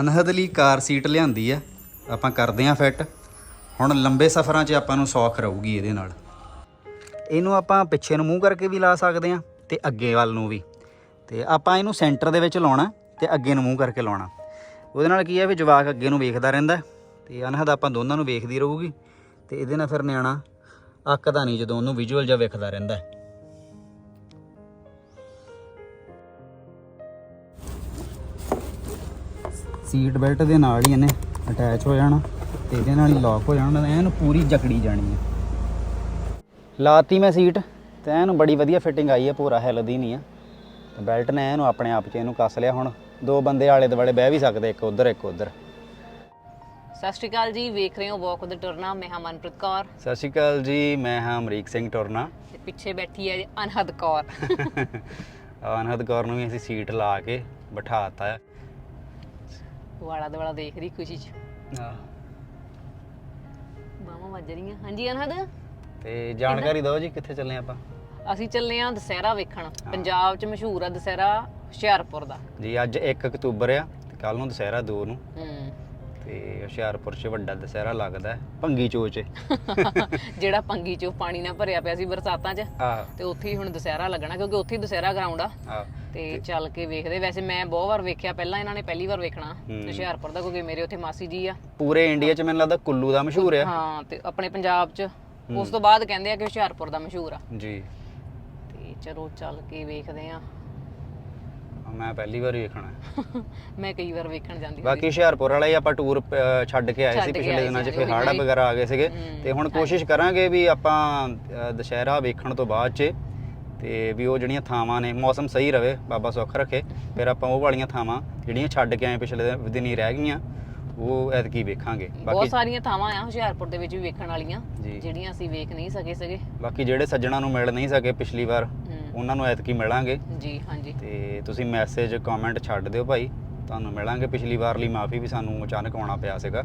ਅਨਹਦ ਲਈ car seat ਲਿਆਂਦੀ ਆ। ਆਪਾਂ ਕਰਦੇ ਆਂ ਫਿੱਟ। ਹੁਣ ਲੰਬੇ ਸਫ਼ਰਾਂ 'ਚ ਆਪਾਂ ਨੂੰ ਸੌਖ ਰਹੂਗੀ ਇਹਦੇ ਨਾਲ। ਇਹਨੂੰ ਆਪਾਂ ਪਿੱਛੇ ਨੂੰ ਮੂੰਹ ਕਰਕੇ ਵੀ ਲਾ ਸਕਦੇ ਆਂ ਤੇ ਅੱਗੇ ਵੱਲ ਨੂੰ ਵੀ। ਤੇ ਆਪਾਂ ਇਹਨੂੰ ਸੈਂਟਰ ਦੇ ਵਿੱਚ ਲਾਉਣਾ ਤੇ ਅੱਗੇ ਨੂੰ ਮੂੰਹ ਕਰਕੇ ਲਾਉਣਾ। ਉਹਦੇ ਨਾਲ ਕੀ ਹੈ ਵੀ ਜਵਾਕ ਅੱਗੇ ਨੂੰ ਵੇਖਦਾ ਰਹਿੰਦਾ। ਤੇ ਅਨਹਦ ਆਪਾਂ ਦੋਨਾਂ ਨੂੰ ਵੇਖਦੀ ਰਹੂਗੀ। ਤੇ ਇਹਦੇ ਨਾਲ ਫਿਰ ਨਿਆਣਾ ਅੱਕਦਾ ਨਹੀਂ ਜਦੋਂ ਉਹਨੂੰ ਵਿਜ਼ੂਅਲ ਜਾਂ ਵੇਖਦਾ ਰਹਿੰਦਾ। ਸੀਟ ਬੈਲਟ ਦੇ ਨਾਲ ਹੀ ਇਹਨੇ ਅਟੈਚ ਹੋ ਜਾਣਾ ਤੇ ਇਹਦੇ ਨਾਲ ਹੀ ਲੌਕ ਹੋ ਜਾਣਾ ਐਨ ਪੂਰੀ ਜਕੜੀ ਜਾਣੀ ਹੈ ਲਾਤੀ ਮੈਂ ਸੀਟ ਤੇ ਐਨ ਬੜੀ ਵਧੀਆ ਫਿਟਿੰਗ ਆਈ ਹੈ ਪੂਰਾ ਹਿੱਲਦੀ ਨਹੀਂ ਆ। ਤੇ ਬੈਲਟ ਨੇ ਇਹਨੂੰ ਆਪਣੇ ਆਪ 'ਚ ਇਹਨੂੰ ਕੱਸ ਲਿਆ ਹੁਣ ਦੋ ਬੰਦੇ ਆਲੇ ਦੁਆਲੇ ਬਹਿ ਵੀ ਸਕਦੇ ਇੱਕ ਉਧਰ ਇੱਕ ਉਧਰ। ਸਤਿ ਸ਼੍ਰੀ ਅਕਾਲ ਜੀ ਵੇਖ ਰਹੇ ਹੋ ਵਾਕ ਵਿਦ ਟਰਨਾ ਮੈਂ ਹਾਂ ਮਨਪ੍ਰੀਤ ਕੌਰ। ਸਤਿ ਸ਼੍ਰੀ ਅਕਾਲ ਜੀ ਮੈਂ ਹਾਂ ਅਮਰੀਕ ਸਿੰਘ ਟੁਰਨਾ। ਤੇ ਪਿੱਛੇ ਬੈਠੀ ਹੈ ਅਨਹਦ ਕੌਰ। ਅਨਹਦ ਕੌਰ ਨੂੰ ਵੀ ਅਸੀਂ ਸੀਟ ਲਾ ਕੇ ਬਿਠਾਤਾ ਹੈ ਵਾਲਾ ਦਵਾਲਾ ਦੇਖ ਰਹੀ ਖੁਸ਼ੀ ਚ। ਬਾਹਾਂ ਵੱਜ ਰਹੀਆਂ ਹਾਂਜੀ ਅਨਹਦ? ਤੇ ਜਾਣਕਾਰੀ ਦਿਓ ਜੀ ਕਿੱਥੇ ਚੱਲੇ ਆਪਾਂ? ਅਸੀਂ ਚੱਲੇ ਆਂ ਦੁਸਹਿਰਾ ਵੇਖਣ। ਪੰਜਾਬ ਚ ਮਸ਼ਹੂਰ ਆ ਦੁਸਹਿਰਾ ਹੁਸ਼ਿਆਰਪੁਰ ਦਾ। ਜੀ ਅੱਜ 1 ਅਕਤੂਬਰ ਆ ਤੇ ਕੱਲ ਨੂੰ ਦੁਸਹਿਰਾ 2 ਨੂੰ। ਹੂੰ। ਤੇ ਹੁਸ਼ਿਆਰਪੁਰ 'ਚ ਵੱਡਾ ਦੁਸਹਿਰਾ ਲੱਗਦਾ ਭੰਗੀ ਚੋਚ 'ਚ। ਜਿਹੜਾ ਪੰਗੀ ਚੋਂ ਪਾਣੀ ਨਾਲ ਭਰਿਆ ਪਿਆ ਸੀ ਬਰਸਾਤਾਂ 'ਚ ਤੇ ਉੱਥੇ ਹੀ ਹੁਣ ਦੁਸਹਿਰਾ ਲੱਗਣਾ ਕਿਉਂਕਿ ਉੱਥੇ ਹੀ ਦੁਸਹਿਰਾ ਗਰਾਊਂਡ ਆ। ਤੇ ਚੱਲ ਕੇ ਵੇਖਦੇ ਵੈਸੇ ਮੈਂ ਬਹੁਤ ਵਾਰ ਵੇਖਿਆ ਪਹਿਲਾਂ ਇਹਨਾਂ ਨੇ ਪਹਿਲੀ ਵਾਰ ਵੇਖਣਾ। ਹੁਸ਼ਿਆਰਪੁਰ ਦਾ ਕਿਉਂਕਿ ਮੇਰੇ ਉੱਥੇ ਮਾਸੀ ਜੀ ਆ। ਪੂਰੇ ਇੰਡੀਆ 'ਚ ਮੈਨੂੰ ਲੱਗਦਾ ਕੁੱਲੂ ਦਾ ਮਸ਼ਹੂਰ ਆ। ਹਾਂ ਤੇ ਆਪਣੇ ਪੰਜਾਬ 'ਚ ਉਸ ਤੋਂ ਬਾਅਦ ਕਹਿੰਦੇ ਆ ਕਿ ਹੁਸ਼ਿਆਰਪੁਰ ਦਾ ਮਸ਼ਹੂਰ ਆ। ਜੀ। ਤੇ ਚਲੋ ਚੱਲ ਕੇ ਵੇਖਦੇ ਆ। ਮੈਂ ਪਹਿਲੀ ਵਾਰ ਵੇਖਣਾ ਹੈ। ਮੈਂ ਕਈ ਵਾਰ ਵੇਖਣ ਜਾਂਦੀ ਬਾਕੀ ਹੁਸ਼ਿਆਰਪੁਰ ਵਾਲਾ ਹੀ ਆਪਾਂ ਟੂਰ ਅ, ਛੱਡ ਕੇ ਆਏ ਸੀ ਕੇ ਪਿਛਲੇ ਆਏ ਦਿਨਾਂ 'ਚ ਸੀ, ਫਿਰ ਉਹੀ ਹਾੜਾ ਨਾ। ਵਗੈਰਾ ਆ ਗਏ ਸੀਗੇ। ਹੂੰ, ਤੇ ਹੁਣ ਕੋਸ਼ਿਸ਼ ਕਰਾਂਗੇ ਵੀ ਆਪਾਂ ਅ, ਦੁਸ਼ਹਿਰਾ ਵੇਖਣ ਤੋਂ ਬਾਅਦ 'ਚ ਤੇ ਵੀ ਉਹ ਜਿਹੜੀਆਂ ਥਾਵਾਂ ਨੇ ਮੌਸਮ ਸਹੀ ਰਵੇ ਬਾਬਾ ਸੁੱਖ ਰੱਖੇ ਫਿਰ ਆਪਾਂ ਉਹ ਵਾਲੀਆਂ ਥਾਵਾਂ ਜਿਹੜੀਆਂ ਛੱਡ ਕੇ ਆਏ ਪਿਛਲੇ ਦਿਨ ਹੀ ਰਹਿ ਗਈਆਂ ਉਹ ਐਤਕੀ ਵੇਖਾਂਗੇ। ਬਹੁਤ ਬਾਕੀ ਸਾਰੀਆਂ ਥਾਵਾਂ ਆ ਹੁਸ਼ਿਆਰਪੁਰ ਦੇ ਵਿੱਚ ਵੀ ਵੇਖਣ ਵਾਲੀਆਂ ਜੀ। ਜਿਹੜੀਆਂ ਅਸੀਂ ਵੇਖ ਨਹੀਂ ਸਕੇ ਸਗੇ। ਬਾਕੀ ਜਿਹੜੇ ਸੱਜਣਾ ਨੂੰ ਮਿਲ ਨਹੀਂ ਸਕੇ ਪਿਛਲੀ ਵਾਰ ਉਹਨਾਂ ਨੂੰ ਐਤਕੀ ਮਿਲਾਂਗੇ। ਜੀ ਹਾਂਜੀ। ਤੇ ਤੁਸੀਂ ਮੈਸੇਜ ਕਮੈਂਟ ਛੱਡ ਦਿਓ ਭਾਈ। ਤੁਹਾਨੂੰ ਮਿਲਾਂਗੇ। ਪਿਛਲੀ ਵਾਰ ਲਈ ਮਾਫੀ ਵੀ ਸਾਨੂੰ ਅਚਾਨਕ ਆਉਣਾ ਪਿਆ ਸੀਗਾ।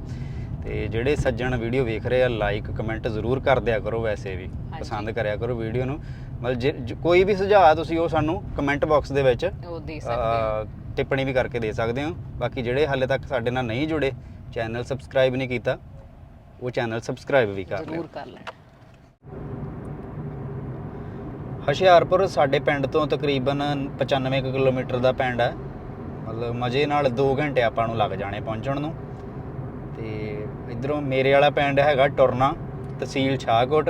ਤੇ ਜਿਹੜੇ ਸੱਜਣ ਵੀਡੀਓ ਵੇਖ ਰਹੇ ਆ ਲਾਈਕ ਕਮੈਂਟ ਜ਼ਰੂਰ ਕਰ ਦਿਆ ਕਰੋ ਵੈਸੇ ਵੀ। ਪਸੰਦ ਕਰਿਆ ਕਰੋ ਵੀਡੀਓ ਨੂੰ। ਮਤਲਬ ਕੋਈ ਵੀ ਸੁਝਾਅ ਤੁਸੀਂ ਉਹ ਸਾਨੂੰ ਕਮੈਂਟ ਬਾਕਸ ਦੇ ਵਿੱਚ ਉਹ ਦੇ ਸਕਦੇ ਹੋ। ਅ, ਟਿੱਪਣੀ ਵੀ ਕਰਕੇ ਦੇ ਸਕਦੇ ਹੋ। ਬਾਕੀ ਜਿਹੜੇ ਹਾਲੇ ਤੱਕ ਸਾਡੇ ਨਾਲ ਨਹੀਂ ਜੁੜੇ ਚੈਨਲ ਸਬਸਕ੍ਰਾਈਬ ਨਹੀਂ ਕੀਤਾ ਉਹ ਚੈਨਲ ਸਬਸਕ੍ਰਾਈਬ ਵੀ ਕਰ ਲਿਓ। ਜ਼ਰੂਰ ਕਰ ਲੈਣਾ। ਹੁਸ਼ਿਆਰਪੁਰ ਸਾਡੇ ਪਿੰਡ ਤੋਂ ਤਕਰੀਬਨ 95 ਕੁ ਕਿਲੋਮੀਟਰ ਦਾ ਪਿੰਡ ਹੈ। ਮਤਲਬ ਮਜ਼ੇ ਨਾਲ 2 ਘੰਟੇ ਆਪਾਂ ਨੂੰ ਲੱਗ ਜਾਣੇ ਪਹੁੰਚਣ ਨੂੰ। ਤੇ ਇਧਰੋਂ ਮੇਰੇ ਵਾਲਾ ਪਿੰਡ ਹੈਗਾ ਟੁਰਨਾ ਤਹਿਸੀਲ ਛਾਹਕੋਟ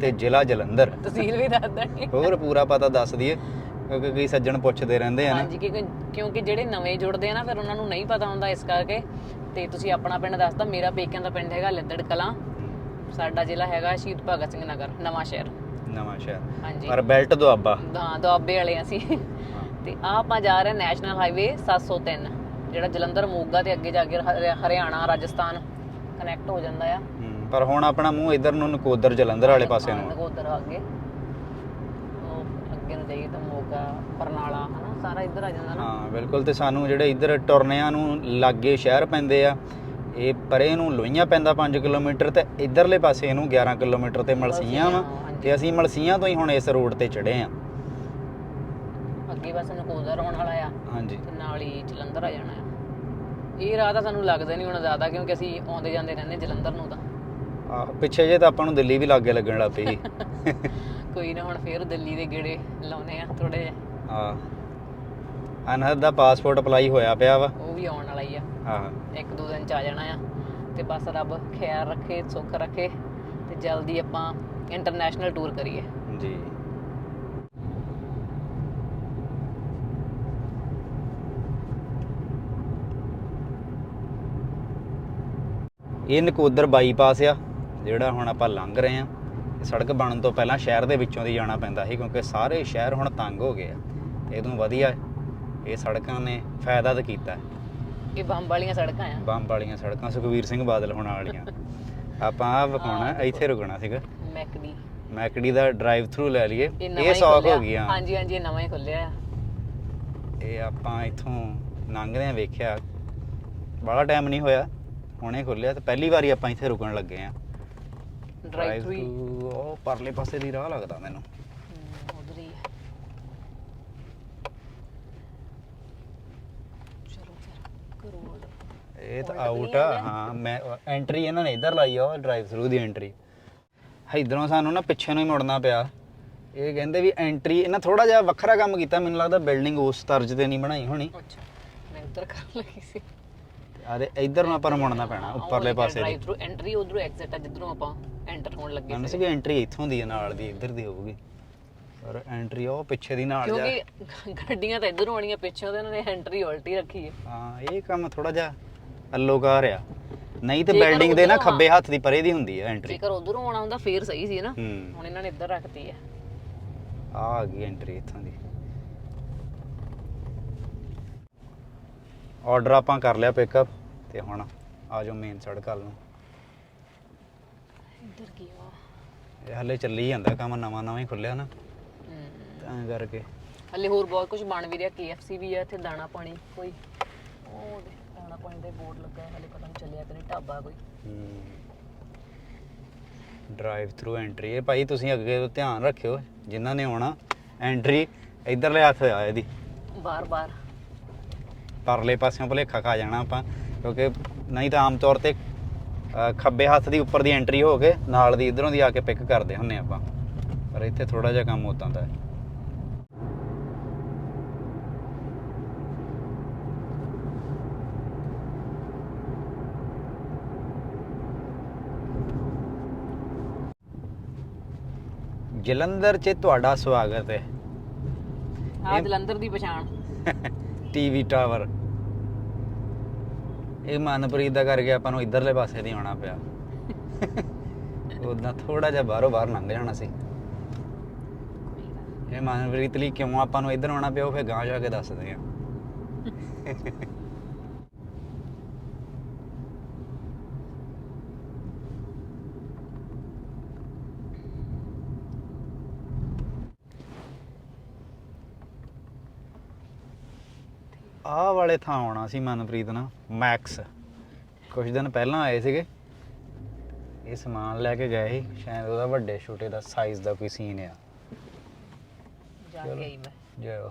ਤੇ ਜ਼ਿਲ੍ਹਾ ਜਲੰਧਰ। ਤਹਿਸੀਲ ਵੀ ਦੱਸ ਦੇਣੀ। ਹੋਰ ਪੂਰਾ ਪਤਾ ਦੱਸ ਦਈਏ ਕਿਉਂਕਿ ਕਈ ਸੱਜਣ ਪੁੱਛਦੇ ਰਹਿੰਦੇ ਆ ਨਾ। ਹਾਂਜੀ ਕਿਉਂਕਿ ਜਿਹੜੇ ਨਵੇਂ ਜੁੜਦੇ ਆ ਨਾ ਫਿਰ ਉਹਨਾਂ ਨੂੰ ਨਹੀਂ ਪਤਾ ਹੁੰਦਾ ਇਸ ਕਰਕੇ। ਤੇ ਤੁਸੀਂ ਆਪਣਾ ਪਿੰਡ ਦੱਸਦਾ ਮੇਰਾ ਪੇਕਿਆਂ ਦਾ ਪਿੰਡ ਹੈਗਾ ਲੱਦੜ ਕਲਾਂ। ਸਾਡਾ ਜ਼ਿਲ੍ਹਾ ਹੈਗਾ ਸ਼ਹੀਦ ਭਗਤ ਸਿੰਘ ਨਗਰ ਨਵਾਂ ਸ਼ਹਿਰ ਨਵਾਂ ਸ਼ਹਿਰ। ਹਾਂਜੀ। ਪਰ ਬੈਲਟ ਦੁਆਬਾ। ਹਾਂ ਦੁਆਬੇ ਵਾਲੇ ਆ ਅਸੀਂ। ਤੇ ਆ ਆਪਾਂ ਜਾ ਰਹੇ ਨੈਸ਼ਨਲ ਹਾਈਵੇ 703 ਜਿਹੜਾ ਜਲੰਧਰ ਮੋਗਾ ਤੇ ਅੱਗੇ ਜਾ ਕੇ ਹਰਿ- ਹਰਿਆਣਾ ਰਾਜਸਥਾਨ ਕਨੈਕਟ ਹੋ ਜਾਂਦਾ ਆ। ਪਰ ਹੁਣ ਆਪਣਾ ਮੂੰਹ ਇਧਰ ਨੂੰ ਨਕੋਦਰ ਜਲੰਧਰ ਵਾਲੇ ਪਾਸੇ ਨੂੰ ਆ। ਅੱਗੇ। ਅੱਗੇ ਨੂੰ ਜਾਈਏ ਤਾਂ ਮੋਗਾ ਬਰਨਾਲਾ ਹਨਾ ਸਾਰਾ ਇੱਧਰ ਆ ਜਾਂਦਾ ਨਾ। ਹਾਂ ਬਿਲਕੁਲ ਤੇ ਸਾਨੂੰ ਜਿਹੜੇ ਇੱਧਰ ਟੁਰਨਿਆਂ ਨੂੰ ਲਾਗੇ ਸ਼ਹਿਰ ਪੈਂਦੇ ਆ ਇਹ ਪਰੇ ਨੂੰ ਲੋਈਆਂ ਪੈਂਦਾ 5 ਕਿਲੋਮੀਟਰ ਤੇ ਇਧਰਲੇ ਪਾਸੇ ਇਹਨੂੰ 11 ਕਿਲੋਮੀਟਰ ਤੇ ਮਲਸੀਆਂ ਵਾ। ਤੇ ਅਸੀਂ ਮਲਸੀਆਂ ਤੋਂ ਹੀ ਹੁਣ ਇਸ ਰੋਡ ਤੇ ਚੜੇ ਆ। ਅੱਗੇ ਬਸ ਨਕੋਦਰ ਆਉਣ ਵਾਲਾ ਆ ਹਾਂਜੀ। ਤੇ ਨਾਲ ਹੀ ਜਲੰਧਰ ਆ ਜਾਣਾ ਆ। ਇਹ ਰਾਹ ਤਾਂ ਸਾਨੂੰ ਲੱਗਦਾ ਨਹੀਂ ਹੁਣ ਜ਼ਿਆਦਾ ਕਿਉਂਕਿ ਅਸੀਂ ਆਉਂਦੇ ਜਾਂਦੇ ਰਹਿੰਦੇ ਜਲੰਧਰ ਨੂੰ ਤਾਂ। ਆਹ ਪਿੱਛੇ ਜੇ ਤਾਂ ਆਪਾਂ ਨੂੰ ਦਿੱਲੀ ਵੀ ਲਾਗੇ ਲੱਗਣ ਲੱਗ ਪਈ ਕੋਈ ਨਾ ਹੁਣ ਫੇਰ ਦਿੱਲੀ ਦੇ ਗੇੜੇ ਲਾਉਨੇ ਆ ਥੋੜੇ ਆ ਅਨਹਦ ਦਾ ਪਾਸਪੋਰਟ ਅਪਲਾਈ ਹੋਇਆ ਪਿਆ ਵਾ। ਉਹ ਵੀ ਆਉਣ ਵਾਲਾ ਹੀ ਆ। ਹਾਂ। ਇੱਕ ਦੋ ਦਿਨ ਚ ਆ ਜਾਣਾ ਆ। ਤੇ ਬਸ ਰੱਬ ਖੈਰ ਰੱਖੇ ਸੁੱਖ ਰੱਖੇ ਤੇ ਜਲਦੀ ਆਪਾਂ ਇੰਟਰਨੈਸ਼ਨਲ ਟੂਰ ਕਰੀਏ। ਜੀ। ਇਹ ਨਕੋਦਰ ਬਾਈਪਾਸ ਆ ਜਿਹੜਾ ਹੁਣ ਆਪਾਂ ਲੰਘ ਰਹੇ ਆ। ਇਹ ਸੜਕ ਬਣਨ ਤੋਂ ਪਹਿਲਾਂ ਸ਼ਹਿਰ ਦੇ ਵਿੱਚੋਂ ਦੀ ਜਾਣਾ ਪੈਂਦਾ ਸੀ ਕਿਉਂਕਿ ਸਾਰੇ ਸ਼ਹਿਰ ਹੁਣ ਤੰਗ ਹੋ ਗਏ ਆ। ਤੇ ਇਹਦੋਂ ਵਧੀਆ ਇਹ ਸੜਕਾਂ ਨੇ ਫਾਇਦਾ ਤਾਂ ਕੀਤਾ। ਹੈ। ਇਹ ਬੰਬ ਵਾਲੀਆਂ ਸੜਕਾਂ ਆ। ਬੰਬ ਵਾਲੀਆਂ ਸੜਕਾਂ ਸੁਖਵੀਰ ਸਿੰਘ ਬਾਦਲ ਹੋਣ ਵਾਲੀਆਂ। ਆਪਾਂ ਆ ਵਿਖਾਉਣਾ ਇੱਥੇ ਰੁਕਣਾ ਸੀਗਾ। ਮੈਕਡੀ। ਮੈਕਡੀ ਦਾ ਡਰਾਈਵ ਥਰੂ ਲੈ ਲਈਏ। ਇਹ ਸੌਖ। ਹੋ ਗਈਆਂ। ਹਾਂਜੀ ਹਾਂਜੀ ਇਹ ਨਵਾਂ ਹੀ ਖੁੱਲਿਆ ਆ। ਇਹ ਆਪਾਂ ਇੱਥੋਂ ਲੰਘਦੇ ਆ ਵੇਖਿਆ। ਬੜਾ ਟਾਈਮ ਨਹੀਂ ਹੋਇਆ। ਹੁਣੇ ਖੁੱਲਿਆ ਤੇ ਪਹਿਲੀ ਵਾਰੀ ਆਪਾਂ ਇੱਥੇ ਰੁਕਣ ਲੱਗੇ ਆ ਡਰਾਈਵ ਥਰੂ ਉਹ ਪਰਲੇ ਪਾਸੇ ਦੀ ਰਾਹ ਲੱਗਦਾ ਮੈਨੂੰ ਉਧਰ ਹੀ ਹੈ ਚਲੋ ਫਿਰ ਕਰੋ order। ਇਹ ਤਾਂ ਆਊਟ ਆ। ਹਾਂ ਮੈਂ ਐਂਟਰੀ ਇਹਨਾਂ ਨੇ ਇੱਧਰ ਲਾਈ ਆ ਉਹ ਡਰਾਈਵ ਥਰੂ ਦੀ ਐਂਟਰੀ ਇਧਰੋਂ ਸਾਨੂੰ ਨਾ ਪਿੱਛੇ ਨੂੰ ਹੀ ਮੁੜਨਾ ਪਿਆ। ਇਹ ਕਹਿੰਦੇ ਵੀ ਐਂਟਰੀ ਇਹਨਾਂ ਥੋੜਾ ਜਿਹਾ ਵੱਖਰਾ ਕੰਮ ਕੀਤਾ ਮੈਨੂੰ ਲੱਗਦਾ ਬਿਲਡਿੰਗ ਉਸ ਤਰਜ਼ ਤੇ ਨਹੀਂ ਬਣਾਈ ਹੋਣੀ। ਅੱਛਾ ਮੈਂ ਉੱਤਰ ਕਰ ਲਈ ਸੀ। ਆਦੇ ਇੱਧਰ ਨੂੰ ਆਪਾਂ ਨੂੰ ਮੁੜਨਾ ਪੈਣਾ ਉੱਪਰਲੇ ਪਾਸੇ ਦੀ। ਡਰਾਈਵ ਥਰੂ ਐਂਟਰੀ ਉਧਰੋਂ ਐਗਜ਼ਿਟ ਆ ਜਿੱਧਰੋਂ ਆਪਾਂ ਐਂਟਰ ਹੋਣ ਲੱਗੇ ਮੈਨੂੰ ਸੀ। ਐਂਟਰੀ ਇੱਥੋਂ ਦੀ ਹੈ ਨਾਲ ਦੀ ਇੱਧਰ ਦੀ ਹੋਊਗੀ। ਪਰ ਐਂਟਰੀ ਉਹ ਪਿੱਛੇ ਦੀ ਨਾਲ ਜਾ। ਕਿਉਂਕਿ ਗੱਡੀਆਂ ਤਾਂ ਇਧਰੋਂ ਆਉਣੀਆਂ ਪਿੱਛੋਂ ਤੇ ਉਹਨਾਂ ਨੇ ਐਂਟਰੀ ਉਲਟੀ ਰੱਖੀ ਹੈ। ਹਾਂ ਇਹ ਕੰਮ ਥੋੜਾ ਜਿਹਾ ਅਲੋਕਾਰ ਆ ਨਹੀਂ ਤੇ ਜੇਕਰ ਬਿਲਡਿੰਗ ਦੇ ਨਾ ਉੱਧਰੋਂ ਖੱਬੇ ਹੱਥ ਦੀ ਪਰੇ ਦੀ ਹੁੰਦੀ ਹੈ ਐਂਟਰੀ ਜੇਕਰ ਉਧਰੋਂ ਆਉਣਾ ਹੁੰਦਾ ਫੇਰ ਸਹੀ ਸੀ ਨਾ। ਹੂੰ। ਹੁਣ ਇਹਨਾਂ ਨੇ ਇੱਧਰ ਰੱਖਤੀ ਹੈ ਆ ਆ ਗਈ ਐਂਟਰੀ ਇੱਥੋਂ ਦੀ। ਆਰਡਰ ਆਪਾਂ ਕਰ ਲਿਆ ਪਿਕਅਪ ਤੇ ਹੁਣ ਆ ਜਾਓ ਮੇਨ ਸੜਕ ਵੱਲ ਨੂੰ। ਇੱਧਰ ਕੀ ਆ? ਇਹ ਹਲੇ ਚੱਲੀ ਜਾਂਦਾ ਕੰਮ ਨਵਾਂ ਨਵਾਂ ਹੀ ਖੁੱਲਿਆ ਨਾ। ਹੂੰ। ਤਾਂ ਕਰਕੇ। ਹਲੇ ਹੋਰ ਬਹੁਤ ਕੁਝ ਬਣ ਵੀ ਰਿਹਾ। KFC ਵੀ ਹੈ ਇੱਥੇ ਦਾਣਾ ਪਾਣੀ ਕੋਈ। ਉਹ ਦੇ ਦਾਣਾ ਪਾਣੀ ਦਾ ਬੋਰਡ ਲੱਗਾ ਹੈ, ਹਲੇ ਪਤਾ ਨਹੀਂ ਚੱਲਿਆ ਕਿ ਨਹੀਂ ਢਾਬਾ ਕੋਈ। ਡਰਾਈਵ ਥਰੂ ਐਂਟਰੀ ਇਹ ਭਾਈ ਤੁਸੀਂ ਅੱਗੇ ਤੋਂ ਧਿਆਨ ਰੱਖਿਓ ਜਿਨ੍ਹਾਂ ਨੇ ਆਉਣਾ ਐਂਟਰੀ ਇਧਰਲੇ ਹੱਥ ਆ ਇਹਦੀ। ਬਾਰ-ਬਾਰ ਪਰਲੇ ਪਾਸਿਓਂ ਭੁਲੇਖਾ ਖਾ ਜਾਣਾ ਆਪਾਂ ਕਿਉਂਕਿ ਨਹੀਂ ਤਾਂ ਆਮ ਤੌਰ ਤੇ ਅ, ਖੱਬੇ ਹੱਥ ਦੀ ਉੱਪਰ ਦੀ ਐਂਟਰੀ ਹੋ ਕੇ ਨਾਲ ਦੀ ਇਧਰੋਂ ਦੀ ਆ ਕੇ ਪਿਕ ਕਰਦੇ ਹੁੰਨੇ ਆਪਾਂ। ਪਰ ਇੱਥੇ ਥੋੜਾ ਜਿਹਾ ਕੰਮ ਉਦਾਂ ਦਾ ਹੈ। ਜਲੰਧਰ 'ਚ ਤੁਹਾਡਾ ਸਵਾਗਤ ਹੈ। ਆ ਜਲੰਧਰ ਦੀ ਪਛਾਣ। TV tower. ਇਹ ਮਨਪ੍ਰੀਤ ਦਾ ਕਰਕੇ ਆਪਾਂ ਨੂੰ ਇਧਰਲੇ ਪਾਸੇ ਦੀ ਆਉਣਾ ਪਿਆ। ਉਦਾਂ ਥੋੜਾ ਜਿਹਾ ਬਾਹਰੋਂ ਬਾਹਰ ਲੰਘ ਜਾਣਾ ਸੀ। ਇਹ ਮਨਪ੍ਰੀਤ ਲਈ ਕਿਉਂ ਆਪਾਂ ਨੂੰ ਇੱਧਰ ਆਉਣਾ ਪਿਆ ਉਹ ਫੇਰ ਗਾਂ ਜਾ ਕੇ ਦੱਸਦੇ ਆ। ਆਹ ਵਾਲੇ ਥਾਂ ਆਉਣਾ ਸੀ ਮਨਪ੍ਰੀਤ ਨਾਲ ਮੈਕਸ ਕੁਝ ਦਿਨ ਪਹਿਲਾਂ ਆਏ ਸੀਗੇ। ਇਹ ਸਮਾਨ ਲੈ ਕੇ ਗਏ ਸੀ। ਸ਼ਾਇਦ ਉਹਦਾ ਵੱਡੇ ਛੋਟੇ ਦਾ ਸਾਈਜ਼ ਦਾ ਕੋਈ ਸੀਨ ਆ। ਜਾ ਕੇ ਆਈ ਮੈਂ। ਜਾਓ।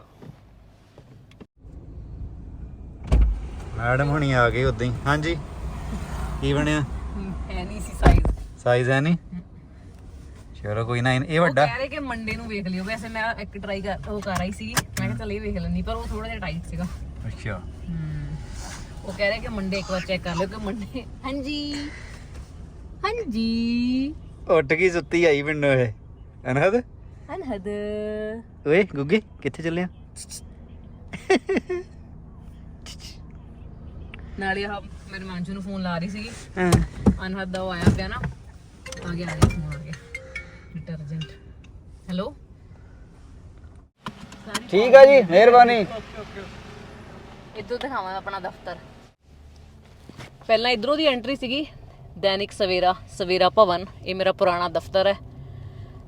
ਮੈਡਮ ਹੁਣੀ ਆ ਗਈ ਉਦਾਂ ਹੀ। ਹਾਂਜੀ। ਕੀ ਬਣਿਆ? ਹੈ ਨਹੀਂ ਸੀ ਸਾਈਜ਼ ਸਾਈਜ਼ ਹੈ ਨਹੀਂ? ਚਲੋ ਕੋਈ ਨਾ ਇਹ ਵੱਡਾ। ਕਹਿ ਰਹੇ ਕਿ ਮੰਡੇ ਨੂੰ ਵੇਖ ਲਿਓ। ਵੈਸੇ ਮੈਂ ਇੱਕ ਟਰਾਈ ਕਰ ਉਹ ਕਰ ਆਈ ਸੀ ਮੈਂ ਕਿਹਾ ਚੱਲ ਇਹ ਵੇਖ ਲੈਂਦੀ ਪਰ ਉਹ ਥੋੜਾ ਜਿਹਾ ਟਾਈਟ ਸੀਗਾ। ਅੱਛਾ। ਉਹ ਕਹਿ ਰਹੇ ਕਿ ਮੰਡੇ ਇੱਕ ਵਾਰ ਚੈੱਕ ਕਰ ਲਿਓ ਕਿ ਮੰਡੇ ਹਾਂਜੀ। ਹਾਂਜੀ। ਉੱਠ ਗਈ ਸੁੱਤੀ ਆਈ ਮੈਨੂੰ ਇਹ। ਅਨਹਦ? ਅਨਹਦ। ਓਏ ਗੁੱਗੇ ਕਿੱਥੇ ਚੱਲਿਆ ਨਾਲੇ ਆ ਮੇਰੇ ਮਾਂਜੂ ਨੂੰ ਫੋਨ ਲਾ ਰਹੀ ਸੀਗੀ। ਹਾਂ। ਅਨਹਦ ਦਾ ਉਹ ਆਇਆ ਪਿਆ ਨਾ। ਆ ਗਿਆ ਆ ਗਿਆ ਫੋਨ ਆ ਗਿਆ। ਡਿਟਰਜੈਂਟ ਹੈਲੋ ਠੀਕ ਆ ਜੀ ਮਿਹਰਬਾਨੀ। ਇੱਧਰ ਦਿਖਾਵਾਂ ਆਪਣਾ ਦਫ਼ਤਰ। ਪਹਿਲਾਂ ਇਧਰੋਂ ਦੀ ਐਂਟਰੀ ਸੀਗੀ ਦੈਨਿਕ ਸਵੇਰਾ ਸਵੇਰਾ ਭਵਨ, ਇਹ ਮੇਰਾ ਪੁਰਾਣਾ ਦਫ਼ਤਰ ਹੈ।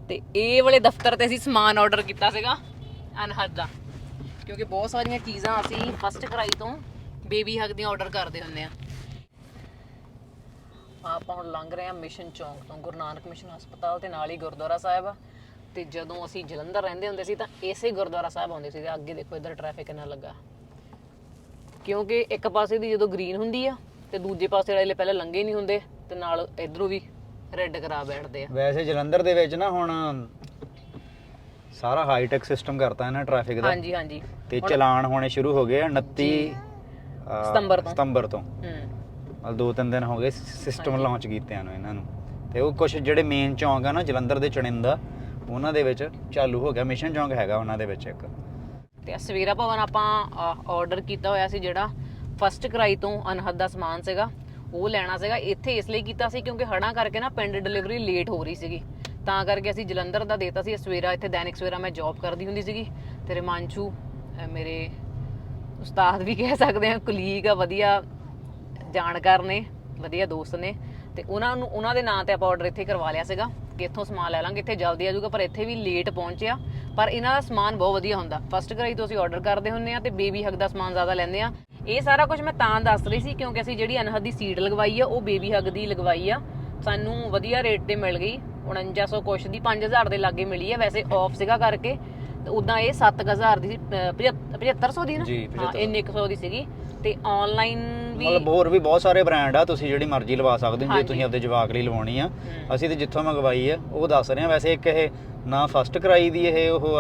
ਤੇ ਇਹ ਵਾਲੇ ਦਫ਼ਤਰ ਤੇ ਅਸੀਂ ਸਮਾਨ ਆਰਡਰ ਕੀਤਾ ਸੀਗਾ, ਅਨਹਦ ਦਾ। ਕਿਉਂਕਿ ਬਹੁਤ ਸਾਰੀਆਂ ਚੀਜ਼ਾਂ ਅਸੀਂ ਫਸਟ ਕਰਾਈ ਤੋਂ ਬੇਬੀ ਹੱਗ ਦੀਆਂ ਆਰਡਰ ਕਰਦੇ ਹੁੰਦੇ ਆ ਆਪਾਂ ਹੁਣ ਲੰਘ ਰਹੇ ਹਾਂ ਮਿਸ਼ਨ ਚੌਂਕ ਤੋਂ, ਗੁਰੂ ਨਾਨਕ ਮਿਸ਼ਨ ਹਸਪਤਾਲ ਤੇ ਨਾਲ ਹੀ ਗੁਰਦੁਆਰਾ ਸਾਹਿਬ। ਆ ਤੇ ਜਦੋਂ ਅਸੀਂ ਜਲੰਧਰ ਰਹਿੰਦੇ ਹੁੰਦੇ ਸੀ ਤਾਂ ਇਸੇ ਗੁਰਦੁਆਰਾ ਸਾਹਿਬ ਆਉਂਦੇ ਸੀ ਤੇ ਅੱਗੇ ਦੇਖੋ ਇੱਧਰ ਟ੍ਰੈਫਿਕ ਕਿੰਨਾ ਲੱਗਾ। ਕਿਉਂਕਿ ਇੱਕ ਪਾਸੇ ਦੀ ਜਦੋਂ ਗ੍ਰੀਨ ਹੁੰਦੀ ਆ ਤੇ ਦੂਜੇ ਪਾਸੇ ਵਾਲੇ ਪਹਿਲਾਂ ਲੰਘੇ ਨਹੀਂ ਹੁੰਦੇ ਤੇ ਨਾਲ ਇਧਰੋਂ ਵੀ ਰੈੱਡ ਕਰਾ ਬੈਠਦੇ ਆ। ਵੈਸੇ ਜਲੰਧਰ ਦੇ ਵਿੱਚ ਨਾ ਹੁਣ ਸਾਰਾ ਹਾਈ ਟੈਕ ਸਿਸਟਮ ਕਰਤਾ ਇਹਨਾਂ ਟ੍ਰੈਫਿਕ ਦਾ। ਹਾਂਜੀ ਹਾਂਜੀ। ਤੇ ਚਲਾਨ ਹੋਣੇ ਸ਼ੁਰੂ ਹੋ ਗਏ ਆ 29 ਅਹ, ਸਤੰਬਰ ਤੋਂ। ਸਤੰਬਰ ਤੋਂ। ਹੂੰ। ਦੋ ਤਿੰਨ ਦਿਨ ਹੋ ਗਏ ਸਿਸਟਮ ਲਾਂਚ ਕੀਤਿਆਂ ਨੂੰ ਇਹਨਾਂ ਨੂੰ। ਤੇ ਉਹ ਕੁਝ ਜਿਹੜੇ ਮੇਨ ਚੌਂਕ ਆ ਨਾ ਜਲੰਧਰ ਦੇ ਚੜਿੰਦਾ ਉਹਨਾਂ ਦੇ ਵਿੱਚ ਚਾਲੂ ਹੋ ਗਿਆ। ਮਿਸ਼ਨ ਚੌਂਕ ਹੈਗਾ ਉਹਨਾਂ ਦੇ ਵਿੱਚ ਇੱਕ। ਤੇ ਸਵੇਰਾ ਭਵਨ ਆਪਾਂ ਆਰਡਰ ਕੀਤਾ ਹੋਇਆ ਸੀ ਜਿਹੜਾ ਫਸਟ ਕਰਾਈ ਤੋਂ ਅਨਹਦ ਦਾ ਸਮਾਨ ਸੀਗਾ, ਉਹ ਲੈਣਾ ਸੀਗਾ। ਇੱਥੇ ਇਸ ਲਈ ਕੀਤਾ ਸੀ ਕਿਉਂਕਿ ਹੜਾਂ ਕਰਕੇ ਨਾ ਪਿੰਡ ਡਿਲੀਵਰੀ ਲੇਟ ਹੋ ਰਹੀ ਸੀਗੀ। ਤਾਂ ਕਰਕੇ ਅਸੀਂ ਜਲੰਧਰ ਦਾ ਦੇਤਾ ਸੀ। ਸਵੇਰਾ ਇੱਥੇ ਦੈਨਿਕ ਸਵੇਰਾ ਮੈਂ ਜੌਬ ਕਰਦੀ ਹੁੰਦੀ ਸੀਗੀ। ਤੇ ਰਮਾਂਚੂ ਮੇਰੇ ਉਸਤਾਦ ਵੀ ਕਹਿ ਸਕਦੇ ਆ ਕੁਲੀਗ ਆ, ਵਧੀਆ ਜਾਣਕਾਰ ਨੇ, ਵਧੀਆ ਦੋਸਤ ਨੇ। ਤੇ ਉਹਨਾਂ ਨੂੰ ਉਹਨਾਂ ਦੇ ਨਾਂ ਤੇ ਆਪਾਂ ਆਰਡਰ ਇੱਥੇ ਕਰਵਾ ਲਿਆ ਸੀਗਾ ਕਿ ਇੱਥੋਂ ਸਮਾਨ ਲੈ ਲਾਂਗੇ ਇੱਥੇ ਜਲਦੀ ਆ ਜਾਊਗਾ ਪਰ ਇੱਥੇ ਵੀ ਲੇਟ ਪਹੁੰਚਿਆ। ਪਰ ਇਹਨਾਂ ਦਾ ਸਮਾਨ ਬਹੁਤ ਵਧੀਆ ਹੁੰਦਾ। ਫਸਟ ਕਰਾਈ ਤੋਂ ਅਸੀਂ ਆਰਡਰ ਕਰਦੇ ਹੁੰਨੇ ਆ ਤੇ ਬੇਬੀ ਹੱਗ ਦਾ ਸਮਾਨ ਜ਼ਿਆਦਾ ਲੈਂਦੇ ਆ। ਇਹ ਸਾਰਾ ਕੁਝ ਮੈਂ ਤਾਂ ਦੱਸ ਰਹੀ ਸੀ ਕਿਉਂਕਿ ਅਸੀਂ ਜਿਹੜੀ ਅਨਹਦ ਦੀ ਸੀਟ ਲਗਵਾਈ ਆ ਉਹ ਬੇਬੀ ਹੱਗ ਦੀ ਲਗਵਾਈ ਆ। ਸਾਨੂੰ ਵਧੀਆ ਰੇਟ ਤੇ ਮਿਲ ਗਈ। 4900 ਕੁਛ ਦੀ 5000 ਦੇ ਲਾਗੇ ਮਿਲੀ ਆ ਵੈਸੇ ਆਫ ਸੀਗਾ ਕਰਕੇ। ਤੇ ਉਦਾਂ ਇਹ 7000 ਦੀ ਸੀ ਅਹ, 7500 ਦੀ ਨਾ? ਜੀ, ਹਾਂ ਇੰਨੇ ਕੁ ਸੌ ਦੀ ਸੀਗੀ। ਤੇ ਆਨਲਾਈਨ ਮਤਲਬ ਹੋਰ ਵੀ ਬਹੁਤ ਸਾਰੇ ਬ੍ਰਾਂਡ ਆ ਤੁਸੀਂ ਜਿਹੜੀ ਮਰਜ਼ੀ ਲਵਾ ਸਕਦੇ ਹੋ ਜੇ। ਤੁਸੀਂ ਆਪਦੇ ਜਵਾਕ ਲਈ ਲਵਾਉਣੀ ਆ। ਅਸੀਂ ਤੇ ਜਿੱਥੋਂ ਮੰਗਵਾਈ ਆ ਉਹ ਦੱਸ ਰਹੇ ਆ। ਵੈਸੇ ਇੱਕ ਇਹ ਨਾ ਫਸਟ ਕਰਾਈ ਦੀ ਇਹ ਉਹ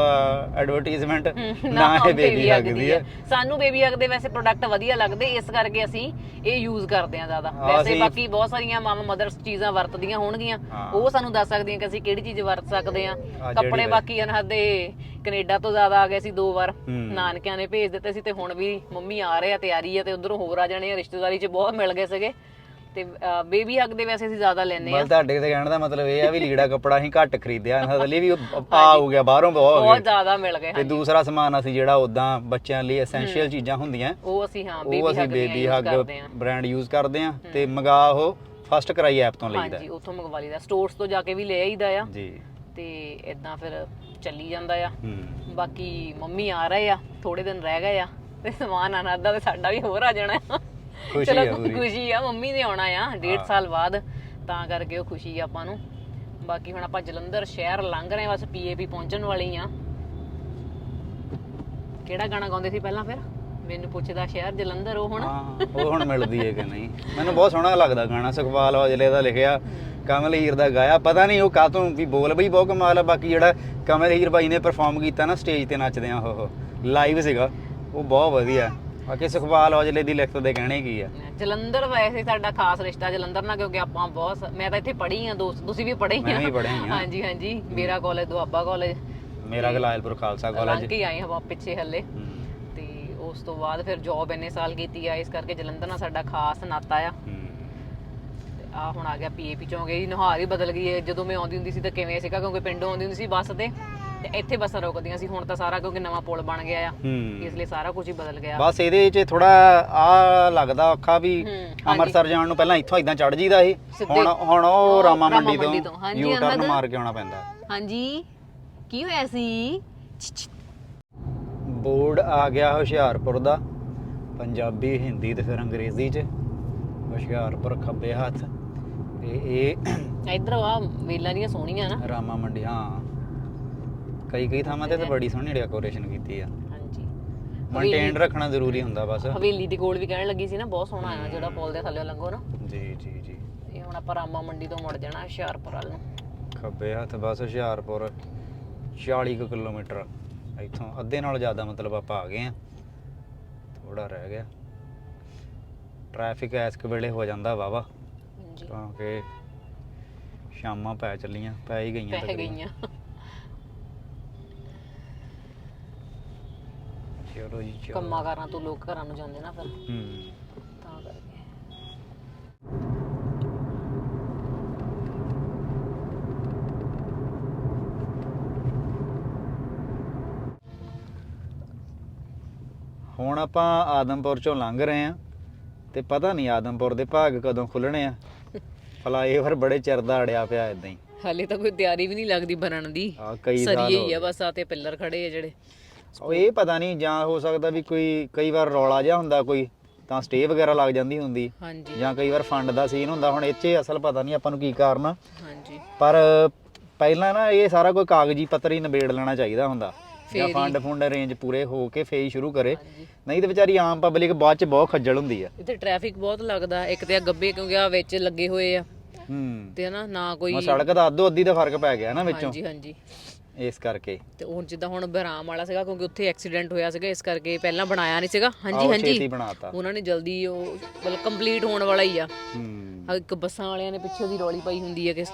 ਐਡਵਰਟਾਈਜ਼ਮੈਂਟ ਨਾ ਇਹ ਬੇਬੀ ਹੱਗ ਦੀ ਆ। ਸਾਨੂੰ ਬੇਬੀ ਹੱਗ ਦੇ ਵੈਸੇ ਪ੍ਰੋਡਕਟ ਵਧੀਆ ਲੱਗਦੇ ਇਸ ਕਰਕੇ ਅਸੀਂ ਇਹ ਯੂਜ਼ ਕਰਦੇ ਆ ਜ਼ਿਆਦਾ। ਵੈਸੇ ਬਾਕੀ ਬਹੁਤ ਸਾਰੀਆਂ ਮਾਮਾ ਮਦਰਸ ਚੀਜ਼ਾਂ ਵਰਤਦੀਆਂ ਹੋਣਗੀਆਂ। ਉਹ ਸਾਨੂੰ ਦੱਸ ਸਕਦੀਆਂ ਕਿ ਅਸੀਂ ਕਿਹੜੀ ਚੀਜ਼ ਵਰਤ ਸਕਦੇ ਆ। ਕੱਪੜੇ ਬਾਕੀ ਅਨਹਦ ਦੇ ਕੈਨੇਡਾ ਤੋਂ ਜ਼ਿਆਦਾ ਆ ਗਏ ਸੀ ਦੋ ਵਾਰ। ਨਾਨਕਿਆਂ ਨੇ ਭੇਜ ਦਿੱਤੇ ਸੀ ਤੇ ਹੁਣ ਵੀ ਮੰਮੀ ਆ ਰਹੇ ਆ ਤਿਆਰੀ ਆ ਤੇ ਉਧਰੋਂ ਹੋਰ ਆ ਜਾਣੇ ਆ ਰਿਸ਼ਤੇਦਾਰੀ 'ਚ ਬਹੁਤ ਮਿਲ ਗਏ ਸੀਗੇ। ਤੇ ਬੇਬੀ ਹੱਗ ਦੇ ਵੈਸੇ ਅਸੀਂ ਜ਼ਿਆਦਾ ਲੈਨੇ ਆ। ਮਤਲਬ ਤੁਹਾਡੇ ਤੇ ਕਹਿਣ ਦਾ ਮਤਲਬ ਇਹ ਆ ਵੀ ਲੀੜਾ ਕੱਪੜਾ ਅਸੀਂ ਘੱਟ ਖਰੀਦਿਆ ਇਹਨਾਂ ਲਈ ਵੀ ਆ ਹੋ ਗਿਆ ਬਾਹਰੋਂ ਬਹੁਤ ਬਹੁਤ ਜ਼ਿਆਦਾ ਮਿਲ ਗਏ ਤੇ ਦੂਸਰਾ ਸਮਾਨ ਅਸੀਂ ਜਿਹੜਾ ਉਦਾਂ ਬੱਚਿਆਂ ਲਈ ਐਸੈਂਸ਼ੀਅਲ ਚੀਜ਼ਾਂ ਹੁੰਦੀਆਂ ਉਹ ਅਸੀਂ ਹਾਂ ਉਹ ਬੇਬੀ ਅਸੀਂ hug baby hug brand use ਕਰਦੇ ਆ ਤੇ ਮੰਗਾ ਉਹ ਫਸਟ ਕਰਾਈ ਐਪ ਤੋਂ ਲਈਦਾ। ਹਾਂਜੀ ਉੱਥੋਂ ਮੰਗਵਾ ਲਈਦਾ ਸਟੋਰਸ ਤੋਂ ਜਾ ਕੇ ਵੀ ਲੈ ਆਈਦਾ ਆ। ਜੀ। ਤੇ ਇਦਾਂ ਫਿਰ ਚੱਲੀ ਜਾਂਦਾ ਆ। ਹੂੰ। ਬਾਕੀ ਮੰਮੀ ਆ ਰਹੇ ਆ ਥੋੜੇ ਦਿਨ ਰਹਿ ਗਏ ਆ ਤੇ ਸਮਾਨ ਆਨੰਦ ਦਾ ਤੇ ਸਾਡਾ ਵੀ ਹੋਰ ਆ ਜਾਣਾ। ਆ ਖੁਸ਼ੀ ਆ ਪੂਰੀ। ਖੁਸ਼ੀ ਆ ਮੰਮੀ ਨੇ ਆਉਣਾ ਆ ਡੇਢ ਸਾਲ ਬਾਅਦ ਤਾਂ ਕਰਕੇ ਉਹ ਖੁਸ਼ੀ ਆ ਆਪਾਂ ਨੂੰ। ਬਾਕੀ ਹੁਣ ਆਪਾਂ ਜਲੰਧਰ ਸ਼ਹਿਰ ਲੰਘ ਰਹੇ ਆ ਬਸ ਪੀਏਪੀ ਪਹੁੰਚਣ ਵਾਲੇ ਆ। ਕਿਹੜਾ ਗਾਣਾ ਗਾਉਂਦੇ ਸੀ ਪਹਿਲਾਂ ਫਿਰ? ਮੈਨੂੰ ਪੁੱਛਦਾ ਸ਼ਹਿਰ ਜਲੰਧਰ ਉਹ ਹੁਣ? ਹਾਂ ਉਹ ਹੁਣ ਮਿਲਦੀ ਹੈ ਕਿ ਨਹੀਂ? ਮੈਨੂੰ ਬਹੁਤ ਸੋਹਣਾ ਲੱਗਦਾ ਗਾਣਾ ਸੁਖਪਾਲ ਔਜਲੇ ਦਾ ਲਿਖਿਆ। ਕਮਲ ਹੀਰ ਦਾ ਗਾਇਆ। ਪਤਾ ਨਹੀਂ ਉਹ ਕਾਤੋਂ ਵੀ ਬੋਲ ਬਈ ਬਹੁਤ ਕਮਾਲ ਆ ਬਾਕੀ ਜਿਹੜਾ ਕਮਲ ਹੀਰ ਬਾਈ ਨੇ ਪਰਫਾਰਮ ਕੀਤਾ ਨਾ ਸਟੇਜ ਤੇ ਨੱਚਦਿਆਂ ਉਹ ਲਾਈਵ ਸੀਗਾ। ਉਹ ਬਹੁਤ ਵਧੀਆ। ਬਾਕੀ ਸੁਖਪਾਲ ਔਜਲੇ ਦੀ ਲਿਖਤ ਦੇ ਕਹਿਣੇ ਕੀ ਆ। ਜਲੰਧਰ ਵੈਸੇ ਸਾਡਾ ਖਾਸ ਰਿਸ਼ਤਾ ਜਲੰਧਰ ਨਾਲ ਕਿਉਂਕਿ ਆਪਾਂ ਬਹੁਤ ਮੈਂ ਤਾਂ ਇੱਥੇ ਪੜ੍ਹੀ ਆ ਦੋਸਤ ਤੁਸੀਂ ਵੀ ਪੜ੍ਹੇ ਹੀ ਮੈਂ ਆ ਵੀ ਆ। ਹਾਂਜੀ ਹਾਂਜੀ। ਮੇਰਾ ਕਾਲਜ ਦੁਆਬਾ ਕਾਲਜ ਮੇਰਾ ਗਲਾਇਲਪੁਰ ਖਾਲਸਾ ਲੰਘ ਕਾਲਜ ਕੇ ਆਏ ਹਾਂ ਪਿੱਛੇ ਹੱਲੇ। ਤੇ ਉਸ ਤੋਂ ਬਾਅਦ ਫਿਰ ਜੌਬ ਇੰਨੇ ਸਾਲ ਕੀਤੀ ਆ ਇਸ ਕਰਕੇ ਜਲੰਧਰ ਨਾਲ ਸਾਡਾ ਖਾਸ ਨਾਤਾ ਆ। ਆ ਹੁਣ ਆ ਗਿਆ ਪੀਏਪੀ ਚੋਂ ਗਈ ਨੁਹਾਰ ਹੀ ਬਦਲ ਗਈ ਹੈ ਜਦੋਂ ਮੈਂ ਆਉਂਦੀ ਹੁੰਦੀ ਸੀ ਤਾਂ ਕਿਵੇਂ ਸੀਗਾ ਕਿਉਂਕਿ ਪਿੰਡੋਂ ਆਉਂਦੀ ਹੁੰਦੀ ਸੀ ਬੱਸ ਤੇ ਤੇ ਇੱਥੇ ਬੱਸਾਂ ਰੁਕਦੀਆਂ ਸੀ। ਹੁਣ ਤਾਂ ਸਾਰਾ ਕਿਉਂਕਿ ਨਵਾਂ ਪੁਲ ਬਣ ਗਿਆ ਆ ਹੂੰ। ਇਸ ਲਈ ਸਾਰਾ ਕੁਝ ਹੀ ਬਦਲ ਗਿਆ। ਬਸ ਇਹਦੇ 'ਚ ਥੋੜਾ ਆ ਲੱਗਦਾ ਔਖਾ ਵੀ ਅੰਮ੍ਰਿਤਸਰ ਜਾਣ ਨੂੰ ਪਹਿਲਾਂ ਇੱਥੋਂ ਇਦਾਂ ਚੜ ਜੀਦਾ ਸੀ। ਸਿੱਧੇ- ਹੁਣ ਹੁਣ ਉਹ ਰਾਮਾ ਮੰਡੀ ਤੋਂ ਯੂ ਟਰਨ। ਮਾਰ ਕੇ ਆਉਣਾ ਪੈਂਦਾ। ਹਾਂਜੀ। ਕੀ ਹੋਇਆ ਸੀ? ਬੋਰਡ ਆ ਗਿਆ ਹੁਸ਼ਿਆਰਪੁਰ ਦਾ ਪੰਜਾਬੀ ਹਿੰਦੀ ਤੇ ਫਿਰ ਅੰਗਰੇਜ਼ੀ 'ਚ। ਹੁਸ਼ਿਆਰਪੁਰ ਖੱਬੇ ਹੱਥ ਤੇ ਇਹ ਇਧਰ ਆ ਵੇਲਾਂ ਦੀਆਂ ਸੋਹਣੀਆਂ ਨਾ। ਰਾਮਾ ਮੰਡੀ ਹਾਂ। ਕਈ ਕਈ ਥਾਵਾਂ ਤੇ ਤਾਂ ਬੜੀ ਸੋਹਣੀ ਡੈਕੋਰੇਸ਼ਨ ਕੀਤੀ ਆ। ਹਾਂਜੀ। ਮੇਨਟੇਨ ਰੱਖਣਾ ਜ਼ਰੂਰੀ ਹੁੰਦਾ ਬਸ। ਹਵੇਲੀ ਦੇ ਕੋਲ ਵੀ ਕਹਿਣ ਲੱਗੀ ਸੀ ਨਾ ਬਹੁਤ ਸੋਹਣਾ ਆ ਜਿਹੜਾ ਪੁਲ ਦੇ ਥੱਲੇ ਲੰਘੋ ਨਾ। ਜੀ ਜੀ ਜੀ। ਇਹ ਹੁਣ ਆਪਾਂ ਰਾਮਾ ਮੰਡੀ ਤੋਂ ਮੁੜ ਜਾਣਾ ਹੁਸ਼ਿਆਰਪੁਰ ਵੱਲ ਨੂੰ। ਖੱਬੇ ਹੱਥ ਬਸ ਹੁਸ਼ਿਆਰਪੁਰ 40 ਕੁ ਕਿਲੋਮੀਟਰ। ਇੱਥੋਂ ਅੱਧੇ ਨਾਲੋਂ ਜ਼ਿਆਦਾ ਮਤਲਬ ਆਪਾਂ ਆ ਗਏ ਆ। ਥੋੜਾ ਰਹਿ ਗਿਆ। ਟ੍ਰੈਫਿਕ ਐਸ ਕੁ ਵੇਲੇ ਹੋ ਜਾਂਦਾ ਵਾਵਾ ਹਾਂਜੀ। ਕਿਉਂਕਿ ਸ਼ਾਮਾਂ ਪੈ ਚੱਲੀਆਂ ਪੈ ਹੀ ਗਈਆਂ ਪੈ ਤਕਰੀਬਨ। ਗਈਆਂ। ਚਲੋ ਜੀ ਚਲੋ। ਕੰਮਾਂ ਕਾਰਾਂ ਤੋਂ ਲੋਕ ਘਰਾਂ ਨੂੰ ਜਾਂਦੇ ਨਾ ਫਿਰ। ਹੂੰ। ਤਾਂ ਕਰਕੇ। ਹੁਣ ਆਪਾਂ ਆਦਮਪੁਰ ਚੋਂ ਲੰਘ ਰਹੇ ਆ ਤੇ ਪਤਾ ਨਹੀਂ ਆਦਮਪੁਰ ਦੇ ਭਾਗ ਕਦੋਂ ਖੁੱਲਣੇ ਆ। ਫਲਾਈਓਵਰ ਬੜੇ ਚਿਰ ਦਾ ਅੜਿਆ ਪਿਆ ਇਦਾਂ ਹੀ। ਹਾਲੇ ਤਾਂ ਕੋਈ ਤਿਆਰੀ ਵੀ ਨਹੀਂ ਲੱਗਦੀ ਬਣਨ ਦੀ। ਆ ਕਈ ਸਾਲ ਸਰੀਏ ਹੋ ਹੀ ਆ। ਬਸ ਆ ਤੇ ਪਿੱਲਰ ਖੜੇ ਆ ਜਿਹੜੇ। ਉਹ ਇਹ ਪਤਾ ਨਹੀਂ ਜਾਂ ਹੋ ਸਕਦਾ ਵੀ ਕੋਈ ਕਈ ਵਾਰ ਰੌਲਾ ਜਿਹਾ ਹੁੰਦਾ ਕੋਈ ਤਾਂ ਸਟੇ ਵਗੈਰਾ ਲੱਗ ਜਾਂਦੀ ਹੁੰਦੀ। ਹਾਂਜੀ। ਜਾਂ ਕਈ ਵਾਰ ਫੰਡ ਦਾ ਸੀਨ ਹੁੰਦਾ ਹੁਣ ਇਹ 'ਚ ਅਸਲ ਪਤਾ ਨਹੀਂ ਆਪਾਂ ਨੂੰ ਕੀ ਕਾਰਨ ਆ। ਹਾਂਜੀ। ਪਰ ਪਹਿਲਾਂ ਨਾ ਇਹ ਸਾਰਾ ਕੋਈ ਕਾਗਜ਼ੀ ਪੱਤਰ ਹੀ ਨਿਬੇੜ ਲੈਣਾ ਚਾਹੀਦਾ ਹੁੰਦਾ। ਜਾਂ। ਫੰਡ ਫੁੰਡ ਰੇਂਜ ਪੂਰੇ ਹੋ ਕੇ ਫੇਰ ਹੀ ਸ਼ੁਰੂ ਕਰੇ। ਨਹੀਂ ਤੇ ਵਿਚਾਰੀ ਆਮ ਪਬਲਿਕ ਬਾਅਦ ਚ ਬਹੁਤ ਖੱਜਲ ਹੁੰਦੀ ਆ। ਇੱਥੇ ਟ੍ਰੈਫਿਕ ਬਹੁਤ ਲੱਗਦਾ ਇੱਕ ਤੇ ਆ ਗੱਬੇ ਕਿਉਂਕਿ ਆ ਵਿੱਚ ਲੱਗੇ ਹੋਏ ਆ। ਹੂੰ। ਤੇ ਨਾ ਨਾ ਕੋਈ ਸੜਕ ਦਾ ਅੱਧੋ ਅੱਧੀ ਦਾ ਫ਼ਰਕ ਪੈ ਗਿਆ ਨਾ ਵਿੱਚੋਂ। ਹਾਂਜੀ ਹਾਂਜੀ। ਇਸ ਕਰਕੇ। ਤੇ ਹੁਣ ਜਿੱਦਾਂ ਹੁਣ ਬਰਾਮ ਵਾਲਾ ਸੀਗਾ ਕਿਉਂਕਿ ਉੱਥੇ ਐਕਸੀਡੈਂਟ ਹੋਇਆ ਸੀਗਾ ਇਸ ਕਰਕੇ ਪਹਿਲਾਂ ਬਣਾਇਆ ਨਹੀਂ ਸੀਗਾ। ਹਾਂਜੀ ਹਾਂਜੀ। ਉਹਨਾਂ ਨੇ ਜਲਦੀ ਉਹ ਮਤਲਬ ਕੰਪਲੀਟ ਹੋਣ ਵਾਲਾ ਹੀ ਆ। ਹੂੰ। ਇੱਕ ਬੱਸਾਂ ਵਾਲਿਆਂ ਨੇ ਪਿੱਛੇ ਦੀ ਰੌਲੀ ਪਾਈ ਹੁੰਦੀ ਹੈ ਕਿ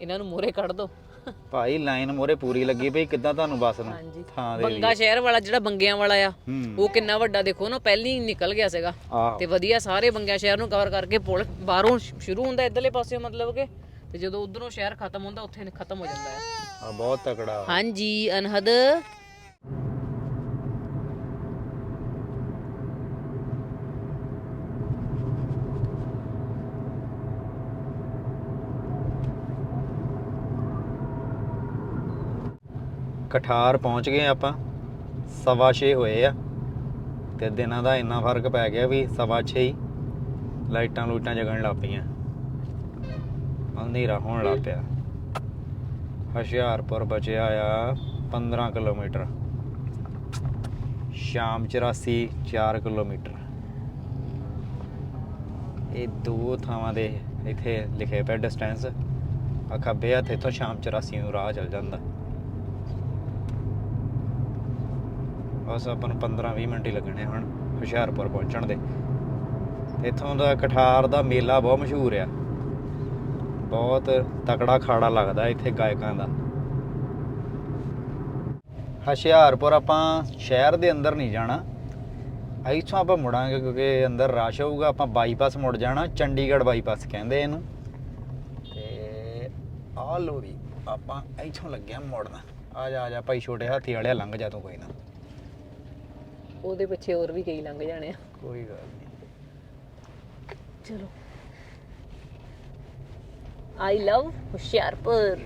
ਇਹਨਾਂ ਨੂੰ ਮੋਰੇ ਕੱਢ ਦੋ। ਭਾਈ ਲਾਈਨ ਮੋਰੇ ਪੂਰੀ ਲੱਗੀ ਪਈ ਕਿੱਦਾਂ ਤੁਹਾਨੂੰ ਬੱਸ ਨੂੰ? ਹਾਂਜੀ। ਥਾਂ ਦੇ ਬੰਗਾ ਸ਼ਹਿਰ ਵਾਲਾ ਜਿਹੜਾ ਬੰਗਿਆਂ ਵਾਲਾ ਆ ਹੂੰ। ਉਹ ਕਿੰਨਾ ਵੱਡਾ ਦੇਖੋ ਨਾ ਪਹਿਲੀ ਨਿਕਲ ਗਿਆ ਸੀਗਾ। ਆਹ। ਤੇ ਵਧੀਆ ਸਾਰੇ ਬੰਗਿਆ ਸ਼ਹਿਰ ਨੂੰ ਕਵਰ ਕਰਕੇ ਪੁਲ ਬਾਹਰੋਂ ਸ਼- ਸ਼ੁਰੂ ਹੁੰਦਾ ਇਧਰਲੇ ਪਾਸੇ ਮਤਲਬ ਕਿ ਤੇ ਜਦੋਂ ਉਧਰੋਂ ਸ਼ਹਿਰ ਖਤਮ ਹੁੰਦਾ ਉੱਥੇ ਖਤਮ ਹੋ ਜਾਂਦਾ ਹੈ। ਆ ਬਹੁਤ ਤਕੜਾ। ਹਾਂਜੀ ਅਨਹਦ। ਕਠਾਰ ਪਹੁੰਚ ਗਏ ਆਪਾਂ। ਸਵਾ ਛੇ ਹੋਏ ਆ। ਤੇ ਦਿਨਾਂ ਦਾ ਇੰਨਾ ਫ਼ਰਕ ਪੈ ਗਿਆ ਵੀ ਸਵਾ ਛੇ ਹੀ ਲਾਈਟਾਂ ਲੂਟਾਂ ਜਗਣ ਲੱਗ ਪਈਆਂ। ਅੰਧੇਰਾ ਹੋਣ ਲੱਗ ਪਿਆ। ਹੁਸ਼ਿਆਰਪੁਰ ਬਚਿਆ ਆ 15 ਕਿਲੋਮੀਟਰ। ਸ਼ਾਮ 84 4 ਕਿਲੋਮੀਟਰ। ਇਹ ਦੋ ਥਾਵਾਂ ਦੇ ਇੱਥੇ ਲਿਖੇ ਪਿਆ ਡਿਸਟੈਂਸ ਆ ਖੱਬੇ ਹੱਥ ਇਥੋਂ ਸ਼ਾਮ 84 ਨੂੰ ਰਾਹ ਚੱਲ ਜਾਂਦਾ। ਬਸ ਆਪਾਂ ਨੂੰ 15-20 ਮਿੰਟ ਹੀ ਲੱਗਣੇ ਹੁਣ ਹੁਸ਼ਿਆਰਪੁਰ ਪਹੁੰਚਣ ਦੇ। ਇੱਥੋਂ ਦਾ ਕਠਾਰ ਦਾ ਮੇਲਾ ਬਹੁਤ ਮਸ਼ਹੂਰ ਆ। ਬਹੁਤ ਤਕੜਾ ਖਾੜਾ ਲੱਗਦਾ ਇੱਥੇ ਗਾਇਕਾਂ ਦਾ। ਹੁਸ਼ਿਆਰਪੁਰ ਆਪਾਂ ਸ਼ਹਿਰ ਦੇ ਅੰਦਰ ਨਹੀਂ ਜਾਣਾ। ਇੱਥੋਂ ਆਪਾਂ ਮੁੜਾਂਗੇ ਕਿਉਂਕਿ ਅੰਦਰ ਰਸ਼ ਹੋਊਗਾ, ਆਪਾਂ ਬਾਈਪਾਸ ਮੁੜ ਜਾਣਾ, ਚੰਡੀਗੜ੍ਹ ਬਾਈਪਾਸ ਕਹਿੰਦੇ ਇਹਨੂੰ। ਤੇ ਆ ਲੋ ਆਪਾਂ ਇੱਥੋਂ ਲੱਗਿਆ ਮੁੜਨਾ। ਆ ਜਾ ਆ ਜਾ, ਭਾਈ ਛੋਟੇ ਹਾਥੀ ਵਾਲਿਆ ਲੰਘ ਜਾ ਤੂੰ ਕੋਈ ਨਾ। ਉਹਦੇ ਪਿੱਛੇ ਹੋਰ ਵੀ ਕਈ ਲੰਘ ਜਾਣੇ ਆ। ਕੋਈ ਗੱਲ ਨਹੀਂ। ਚਲੋ। I love Hoshiarpur.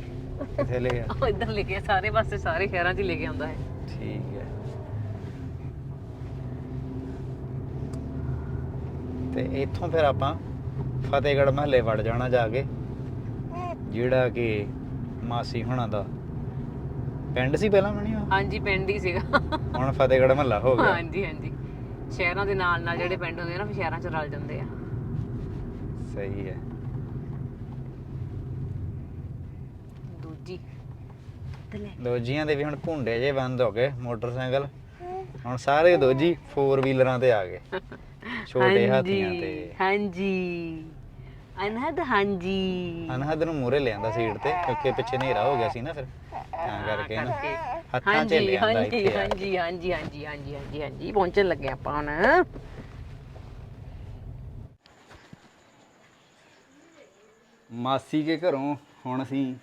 ਕਿੱਥੇ ਲੈ ਆ ਉਹ ਇਧਰ ਲਿਖਿਆ ਸਾਰੇ ਪਾਸੇ ਸਾਰੇ ਸ਼ਹਿਰਾਂ 'ਚ ਹੀ ਲਿਖਿਆ ਹੁੰਦਾ ਹੈ। ਠੀਕ ਹੈ। ਤੇ ਇੱਥੋਂ ਫਿਰ ਆਪਾਂ ਫਤਿਹਗੜ੍ਹ ਮਹੱਲੇ ਵੜ ਜਾਣਾ ਜਾ ਕੇ ਜਿਹੜਾ ਕਿ ਮਾਸੀ ਹੁਣਾਂ ਦਾ ਪਿੰਡ ਸੀ ਪਹਿਲਾਂ ਬਣਿਆ ਹਾਂਜੀ ਪਿੰਡ ਹੀ ਸੀਗਾ। ਹੁਣ ਫਤਿਹਗੜ੍ਹ ਮਹੱਲਾ ਹੋ ਗਿਆ। ਹਾਂਜੀ ਹਾਂਜੀ। ਸ਼ਹਿਰਾਂ ਦੇ ਨਾਲ ਨਾਲ ਜਿਹੜੇ ਪਿੰਡ ਹੁੰਦੇ ਆ ਨਾ ਫਿਰ ਸ਼ਹਿਰਾਂ 'ਚ ਰਲ ਜਾਂਦੇ ਆ। ਸਹੀ ਹੈ। ਦੂਜੀ। ਦੋਜੀਆਂ ਦੇ ਵੀ ਹੁਣ ਭੁੰਡੇ ਜੇ ਬੰਦ ਹੋ ਗਏ ਮੋਟਰਸਾਈਕਲ। ਹੁਣ ਸਾਰੇ ਦੋਜੀ 4 ਵੀਲਰਾਂ ਤੇ ਆ ਗਏ। ਛੋਟੇ ਹਾਥੀਆਂ ਤੇ। ਹਾਂਜੀ। ਅਨਹਦ ਹਾਂਜੀ। ਅਨਹਦ ਨੂੰ ਮੂਰੇ ਲਿਆਂਦਾ ਸੀਟ ਤੇ ਕਿਉਂਕਿ ਪਿੱਛੇ ਹਨੇਰਾ ਹੋ ਗਿਆ ਸੀ ਨਾ ਫਿਰ। ਤਾਂ ਕਰਕੇ ਨਾ ਹੱਥਾਂ 'ਚ ਹਾਂਜੀ ਲਿਆਂਦਾ ਹਾਂਜੀ ਇੱਥੇ ਆ ਕੇ। ਹਾਂਜੀ ਹਾਂਜੀ ਹਾਂਜੀ ਹਾਂਜੀ ਹਾਂਜੀ ਹਾਂਜੀ ਪਹੁੰਚਣ ਲੱਗੇ ਆਪਾਂ ਹੁਣ। ਮਾਸੀ ਕੇ ਘਰੋਂ ਹੁਣ ਅਸੀਂ